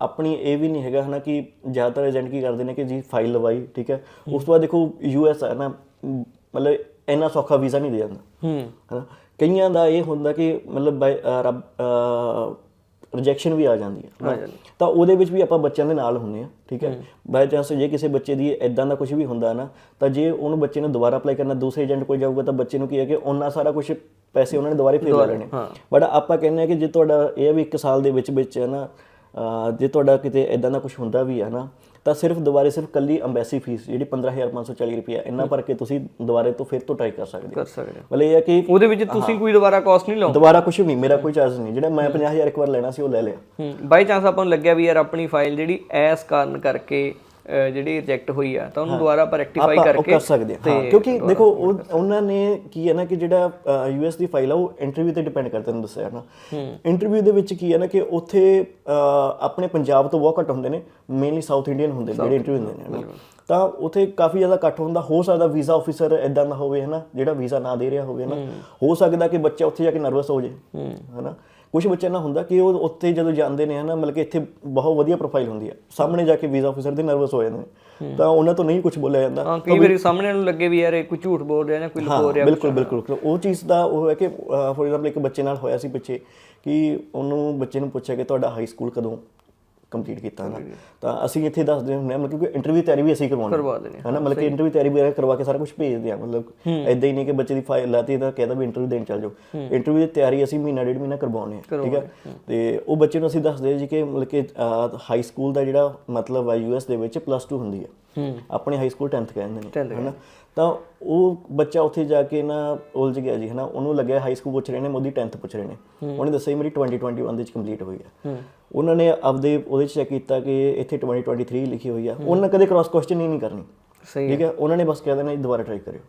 ਆਪਣੀ ਇਹ ਵੀ ਨਹੀਂ ਹੈਗਾ ਹਨਾ ਕਿ ਜ਼ਿਆਦਾਤਰ ਏਜੰਟ ਕੀ ਕਰਦੇ ਨੇ ਕਿ ਜੀ ਫਾਈਲ ਲਵਾਈ ਠੀਕ ਹੈ? ਉਸ ਤੋਂ ਬਾਅਦ ਦੇਖੋ ਯੂਐਸ ਹੈ ਨਾ ਮਤਲਬ ਇੰਨਾ ਸੌਖਾ ਵੀਜ਼ਾ ਨਹੀਂ ਦੇ ਜਾਂਦਾ। ਹੂੰ। ਹਨਾ? ਕਈਆਂ ਦਾ ਇਹ ਹੁੰਦਾ ਕਿ ਮਤਲਬ ਰੱਬ ਰਿਜੈਕਸ਼ਨ ਵੀ ਆ ਜਾਂਦੀ ਹੈ। ਤਾਂ ਉਹਦੇ ਵਿੱਚ ਵੀ ਆਪਾਂ ਬੱਚਿਆਂ ਦੇ ਨਾਲ ਹੁੰਨੇ ਆ ਠੀਕ ਹੈ? ਬਾਈ ਚਾਂਸ ਜੇ ਕਿਸੇ ਬੱਚੇ ਦੀ ਇਦਾਂ ਦਾ ਕੁਝ ਵੀ ਹੁੰਦਾ ਨਾ ਤਾਂ ਜੇ ਉਹਨੂੰ ਬੱਚੇ ਨੂੰ ਦੁਬਾਰਾ ਅਪਲਾਈ ਕਰਨਾ ਦੂਸਰੇ ਏਜੰਟ ਕੋਲ ਜਾਊਗਾ ਤਾਂ ਬੱਚੇ ਨੂੰ ਕੀ ਹੈ ਕਿ ਉਹਨਾਂ ਸਾਰਾ ਕੁਝ ਪੈਸੇ ਉਹਨਾਂ ਨੇ ਦੁਬਾਰੇ ਫੇਰ ਲੈਣੇ। ਬਟ ਆਪਾਂ ਕਹਿੰਦੇ ਆ ਕਿ ਜੇ ਤੁਹਾਡਾ ਇਹ ਵੀ 1 ਸਾਲ ਦੇ ਵਿੱਚ ਵਿੱਚ ਹੈ ਨਾ ਜੇ ਤੁਹਾਡਾ ਕਿਤੇ ਇਦਾਂ ਦਾ ਕੁਝ ਹੁੰਦਾ ਵੀ ਹੈ ਨਾ ਤਾਂ ਸਿਰਫ ਦੁਬਾਰੇ ਸਿਰਫ ਕੱਲੀ ਐਮਬੈਸੀ ਫੀਸ ਜਿਹੜੀ 15540 ਰੁਪਏ ਇੰਨਾ ਭਰ ਕੇ ਤੁਸੀਂ ਦੁਬਾਰੇ ਤੋਂ ਫਿਰ ਤੋਂ ਟਰਾਈ ਕਰ ਸਕਦੇ ਹੋ। ਕਰ ਸਕਦੇ ਹੋ। ਮਤਲਬ ਇਹ ਹੈ ਕਿ ਉਹਦੇ ਵਿੱਚ ਤੁਸੀਂ ਕੋਈ ਦੁਬਾਰਾ ਕਾਸਟ ਨਹੀਂ ਲਾਉਂਦੇ? ਦੁਬਾਰਾ ਕੁਝ ਨਹੀਂ ਮੇਰਾ ਕੋਈ ਚਾਰਜ ਨਹੀਂ। ਜਿਹੜਾ ਮੈਂ 50000 ਇੱਕ ਵਾਰ ਲੈਣਾ ਸੀ ਉਹ ਲੈ ਲਿਆ। ਬਾਈ ਚਾਂਸ ਆਪਾਂ ਨੂੰ ਲੱਗਿਆ ਵੀ ਯਾਰ ਆਪਣੀ ਫਾਈਲ ਜਿਹੜੀ ਐਸ ਕਾਰਨ ਕਰਕੇ ਜਿਹੜੀ ਰਿਜੈਕਟ ਹੋਈ ਆ ਤਾਂ ਉਹਨੂੰ ਦੁਬਾਰਾ ਆਪਾਂ ਰੈਕਟੀਫਾਈ ਕਰਕੇ ਕਰ ਸਕਦੇ ਹਾਂ। ਹਾਂ, ਕਿਉਂਕਿ ਦੇਖੋ ਉਹ- ਉਹਨਾਂ ਨੇ ਕੀ ਹੈ ਨਾ ਕਿ ਜਿਹੜਾ ਯੂਐਸ ਦੀ ਫਾਈਲ ਆ ਉਹ ਇੰਟਰਵਿਊ ਤੇ ਡਿਪੈਂਡ ਕਰਦਾ ਤੁਹਾਨੂੰ ਦੱਸਿਆ ਨਾ। ਇੰਟਰਵਿਊ ਦੇ ਵਿੱਚ ਕੀ ਹੈ ਨਾ ਕਿ ਉੱਥੇ ਆਪਣੇ ਪੰਜਾਬ ਤੋਂ ਬਹੁਤ ਘੱਟ ਹੁੰਦੇ ਨੇ ਮੇਨਲੀ ਸਾਊਥ ਇੰਡੀਅਨ ਹੁੰਦੇ ਨੇ ਜਿਹੜੇ ਇੰਟਰਵਿਊ ਹੁੰਦੇ ਨੇ। ਤਾਂ ਉੱਥੇ ਕਾਫੀ ਜ਼ਿਆਦਾ ਘੱਟ ਹੁੰਦਾ ਹੋ ਸਕਦਾ ਵੀਜ਼ਾ ਆਫੀਸਰ ਇਦਾਂ ਦਾ ਹੋਵੇ ਹਨਾ ਜਿਹੜਾ ਵੀਜ਼ਾ ਨਾ ਦੇ ਰਿਹਾ ਹੋਵੇ ਨਾ ਹੋ। ਸਕਦਾ ਕਿ ਬੱਚਾ ਉੱਥੇ ਜਾ ਕੇ ਨਰਵਸ ਹੋ ਜੇ ਹਨਾ। ਕੁਝ ਬੱਚਿਆਂ ਨਾਲ ਹੁੰਦਾ ਕਿ ਉਹ ਉੱਥੇ ਜਦੋਂ ਜਾਂਦੇ ਨੇ ਹਨਾ ਮਤਲਬ ਕਿ ਇੱਥੇ ਬਹੁਤ ਵਧੀਆ ਪ੍ਰੋਫਾਈਲ ਹੁੰਦੀ ਹੈ। ਸਾਹਮਣੇ ਜਾ ਕੇ ਵੀਜ਼ਾ ਆਫੀਸਰ ਦੇ ਨਰਵਸ ਹੋ ਜਾਂਦੇ ਨੇ। ਤਾਂ ਉਹਨਾਂ ਤੋਂ ਨਹੀਂ ਕੁਝ ਬੋਲਿਆ ਜਾਂਦਾ। ਹਾਂ ਕਈ ਵਾਰੀ ਸਾਹਮਣੇ ਨੂੰ ਲੱਗੇ ਵੀ ਯਾਰ ਇਹ ਕੋਈ ਝੂਠ ਬੋਲ ਰਿਹਾ ਜਾਂ ਕੋਈ ਲੁਕੋ ਰਿਹਾ ਬਿਲਕੁਲ ਬਿਲਕੁਲ। ਉਹ ਚੀਜ਼ ਦਾ ਉਹ ਹੈ ਕਿ ਫੋਰ ਐਗਜ਼ਾਮਪਲ ਇੱਕ ਬੱਚੇ ਨਾਲ ਹੋਇਆ ਸੀ ਪਿੱਛੇ ਕਿ ਉਹਨੂੰ ਬੱਚੇ ਨੂੰ ਪੁੱਛਿਆ ਕਿ ਤੁਹਾਡਾ ਹਾਈ ਸਕੂਲ ਕਦੋਂ? ਕੰਪਲੀਟ ਕੀਤਾ ਨਾ ਤਾਂ ਅਸੀਂ ਇੱਥੇ ਦੱਸਦੇ ਹੁੰਦੇ ਹਾਂ ਮਤਲਬ ਕਿ ਇੰਟਰਵਿਊ ਤਿਆਰੀ ਵੀ ਅਸੀਂ ਕਰਵਾਉਂਦੇ ਕਰਵਾ ਦੇਣੇ ਹਨਾ? ਮਤਲਬ ਕਿ ਇੰਟਰਵਿਊ ਤਿਆਰੀ ਵਗੈਰਾ ਕਰਵਾ ਕੇ ਸਾਰਾ ਕੁਝ ਭੇਜਦੇ ਆ ਮਤਲਬ ਐਦਾਂ ਹੀ ਨਹੀਂ ਕਿ ਬੱਚੇ ਦੀ ਫਾਈਲ ਲਾਤੀ ਤਾਂ ਕਹਿੰਦਾ ਵੀ ਇੰਟਰਵਿਊ ਦੇਣ ਚੱਲ ਜਾਓ। ਇੰਟਰਵਿਊ ਦੀ ਤਿਆਰੀ ਅਸੀਂ ਮਹੀਨਾ ਡੇਢ ਮਹੀਨਾ ਕਰਵਾਉਂਦੇ ਆ ਠੀਕ ਹੈ? ਤੇ ਉਹ ਬੱਚੇ ਨੂੰ ਅਸੀਂ ਦੱਸਦੇ ਜੀ ਕਿ ਮਤਲਬ ਕਿ ਹਾਈ ਸਕੂਲ ਦਾ ਜਿਹੜਾ ਮਤਲਬ ਹੈ ਯੂਐਸ ਦੇ ਵਿੱਚ ਪਲੱਸ 2 ਹੁੰਦੀ ਹੈ। ਆਪਣੇ ਹਾਈ ਸਕੂਲ 10th ਕਹਿੰਦੇ ਨੇ ਹਨਾ? ਤਾਂ ਉਹ ਬੱਚਾ ਉੱਥੇ ਜਾ ਕੇ ਨਾ ਉਲਝ ਗਿਆ ਜੀ ਹਨਾ? ਉਹਨੂੰ ਲੱਗਿਆ ਹਾਈ ਸਕੂਲ ਪੁੱਛ ਰਹੇ ਨੇ ਮੋਦੀ 10th ਪੁੱਛ ਰਹੇ ਨੇ। ਉਹਨੇ ਦੱਸਿਆ ਮੇਰੀ 2021 ਦੇ ਵਿੱਚ ਕੰਪਲੀਟ ਹੋਈ ਹੈ। ਉਹਨਾਂ ਨੇ ਆਪਦੇ ਉਹਦੇ ਚ ਚੈੱਕ ਕੀਤਾ ਕਿ ਇੱਥੇ 2023 ਲਿਖੀ ਹੋਈ ਆ। ਉਹਨਾਂ ਕਦੇ ਕ੍ਰਾਸ ਕੁਐਸਚਨ ਹੀ ਨਹੀਂ ਕਰਨੀ। ਠੀਕ ਹੈ। ਉਹਨਾਂ ਨੇ ਬਸ ਕਹਿ ਦੇਣਾ ਦੁਬਾਰਾ ਟਰਾਈ ਕਰਿਓ।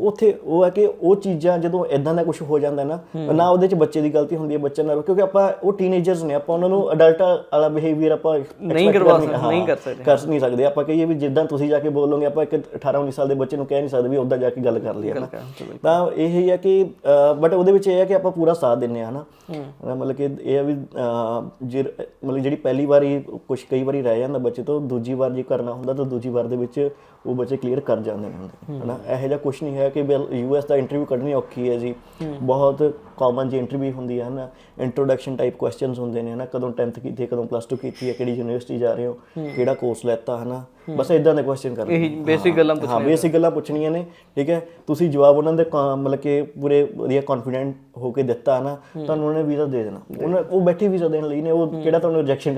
ਉੱਥੇ ਉਹ ਹੈ ਕਿ ਉਹ ਚੀਜ਼ਾਂ ਜਦੋਂ ਇਦਾਂ ਦਾ ਕੁਝ ਹੋ ਜਾਂਦਾ ਨਾ ਨਾ ਉਹਦੇ ਚ ਬੱਚੇ ਦੀ ਗਲਤੀ ਹੁੰਦੀ ਹੈ ਬੱਚੇ ਨਾਲ ਕਿਉਂਕਿ ਆਪਾਂ ਉਹ ਟੀਨੇਜਰਸ ਨੇ ਆਪਾਂ ਉਹਨਾਂ ਨੂੰ ਅਡਲਟ ਵਾਲਾ ਬਿਹੇਵੀਅਰ ਆਪਾਂ ਨਹੀਂ ਕਰਵਾ ਕਰ ਸਕਦੇ, ਨਹੀਂ ਕਰ ਸਕਦੇ। ਕਰ ਨਹੀਂ ਸਕਦੇ। ਆਪਾਂ ਕਹੀਏ ਵੀ ਜਿੱਦਾਂ ਤੁਸੀਂ ਜਾ ਕੇ ਬੋਲੋਗੇ ਆਪਾਂ ਇੱਕ 18 19 ਸਾਲ ਦੇ ਬੱਚੇ ਨੂੰ ਕਹਿ ਨਹੀਂ ਸਕਦੇ ਵੀ ਉੱਦਾਂ ਜਾ ਕੇ ਗੱਲ ਕਰ ਲਈ ਤਾਂ ਇਹ ਹੀ ਹੈ ਕਿ ਬਟ ਉਹਦੇ ਵਿੱਚ ਇਹ ਹੈ ਕਿ ਆਪਾਂ ਪੂਰਾ ਸਾਥ ਦਿੰਨੇ ਆ ਹਨਾ। ਮਤਲਬ ਕਿ ਇਹ ਵੀ ਮਤਲਬ ਜਿਹੜੀ ਪਹਿਲੀ ਵਾਰੀ ਕੁਝ ਕਈ ਵਾਰੀ ਰਹਿ ਜਾਂਦਾ ਬੱਚੇ ਤੋਂ ਦੂਜੀ ਵਾਰ ਜੇ ਕਰਨਾ ਹੁੰਦਾ ਤਾਂ ਦੂਜੀ ਵਾਰ ਦੇ ਵਿੱਚ ਉਹ ਬੱਚੇ ਕਲੀਅਰ ਕਰ ਜਾਂਦੇ ਨੇ ਹੁੰਦੇ ਹਨਾ? ਇਹੋ ਜਿਹਾ ਕੁਝ ਨਹੀਂ ਹੈ ਕਿ ਯੂਐਸ ਦਾ ਇੰਟਰਵਿਊ ਕੱਢਣੀ ਔਖੀ ਹੈ ਜੀ। ਬਹੁਤ ਕਾਮਨ ਜੀ ਇੰਟਰਵਿਊ ਹੁੰਦੀ ਹੈ ਹਨਾ? ਇੰਟਰੋਡਕਸ਼ਨ ਟਾਈਪ ਕੁਐਸਚਨਸ ਹੁੰਦੇ ਨੇ ਹਨਾ? ਕਦੋਂ 10th ਕੀਤੀ ਹੈ ਕਦੋਂ ਪਲੱਸ 2 ਕੀਤੀ ਹੈ ਕਿਹੜੀ ਯੂਨੀਵਰਸਿਟੀ ਜਾ ਰਹੇ ਹੋ ਕਿਹੜਾ ਕੋਰਸ ਲੈਤਾ ਹਨਾ? ਬਸ ਇਦਾਂ ਦੇ ਕੁਐਸਚਨ ਕਰਦੇ ਇਹੀ ਬੇਸਿਕ ਗੱਲਾਂ ਹਾਂ ਬੇਸਿਕ ਗੱਲਾਂ ਪੁੱਛਣੀਆਂ ਨੇ ਠੀਕ ਹੈ? ਤੁਸੀਂ ਜਵਾਬ ਉਹਨਾਂ ਦੇ ਮਤਲਬ ਕਿ ਪੂਰੇ ਵਧੀਆ ਕੌਨਫੀਡੈਂਟ ਹੋ ਕੇ ਦਿੱਤਾ ਨਾ ਤੁਹਾਨੂੰ ਉਹਨੇ ਵੀਜ਼ਾ ਦੇ ਦੇਣਾ। ਉਹਨਾਂ ਉਹ ਬੈਠੇ ਵੀਜ਼ਾ ਦੇਣ ਲਈ ਨੇ ਉਹ ਕਿਹੜਾ ਤੁਹਾਨੂੰ ਰਿਜੈਕਸ਼ਨ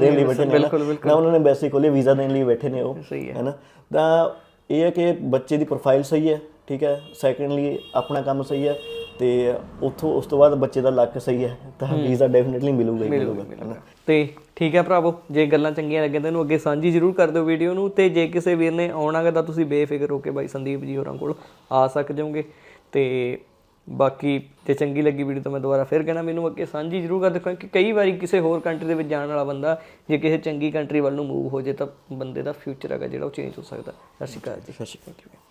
ਦੇਣ ਲਈ ਬੈਠੇ ਨੇ ਨਾ ਉਹਨਾਂ ਨੇ ਵੈਸੇ ਕੋਲੇ ਵੀਜ਼ਾ ਦੇਣ ਲਈ ਬੈਠੇ ਨੇ ਉਹ ਸਹੀ ਹੈ। ਨਾ ਤਾਂ ਇਹ ਹੈ ਕਿ ਬੱਚੇ ਦੀ ਪ੍ਰੋਫਾਈਲ ਸਹੀ ਹੈ ਠੀਕ ਹੈ। ਸੈਕੰਡਲੀ ਆਪਣਾ ਕੰਮ ਸਹੀ ਹੈ ਤੇ ਉਥੋਂ ਉਸ ਤੋਂ ਬਾਅਦ ਬੱਚੇ ਦਾ ਲੱਕ ਸਹੀ ਹੈ ਤਾਂ ਵੀਜ਼ਾ ਡੈਫੀਨਿਟਲੀ ਮਿਲੂਗਾ ਹੀ ਮਿਲੂਗਾ ਤੇ ਠੀਕ ਹੈ ਭਰਾਵੋ ਜੇ ਗੱਲਾਂ ਚੰਗੀਆਂ ਲੱਗੀਆਂ ਤਾਂ ਇਹਨੂੰ ਅੱਗੇ ਸਾਂਝੀ ਜ਼ਰੂਰ ਕਰ ਦਿਓ ਵੀਡੀਓ ਨੂੰ ਤੇ ਜੇ ਕਿਸੇ ਵੀਰ ਨੇ ਆਉਣਾਗਾ ਤਾਂ ਤੁਸੀਂ ਬੇਫਿਕਰ ਹੋ ਕੇ ਬਾਈ ਸੰਦੀਪ ਜੀ ਹੋਰਾਂ ਕੋਲ ਆ ਸਕ ਜਾਓਗੇ ਤੇ ਬਾਕੀ ਜੇ ਚੰਗੀ ਲੱਗੀ ਵੀਡੀਓ ਤਾਂ ਮੈਂ ਦੁਬਾਰਾ ਫਿਰ ਕਹਿਣਾ, ਮੈਨੂੰ ਅੱਗੇ ਸਾਂਝੀ ਜ਼ਰੂਰ ਕਰ ਦਿਓ ਕਿਉਂਕਿ ਕਈ ਵਾਰੀ ਕਿਸੇ ਹੋਰ ਕੰਟਰੀ ਦੇ ਵਿੱਚ ਜਾਣ ਵਾਲਾ ਬੰਦਾ ਜੇ ਕਿਸੇ ਚੰਗੀ ਕੰਟਰੀ ਵੱਲ ਨੂੰ ਮੂਵ ਹੋ ਜੇ ਤਾਂ ਬੰਦੇ ਦਾ ਫਿਊਚਰ ਹੈਗਾ ਜਿਹੜਾ ਉਹ ਚੇਂਜ ਹੋ ਸਕਦਾ। ਸਤਿ ਸ਼੍ਰੀ ਅਕਾਲ ਜੀ। ਸਤਿ ਸ਼੍ਰੀ ਅਕਾਲ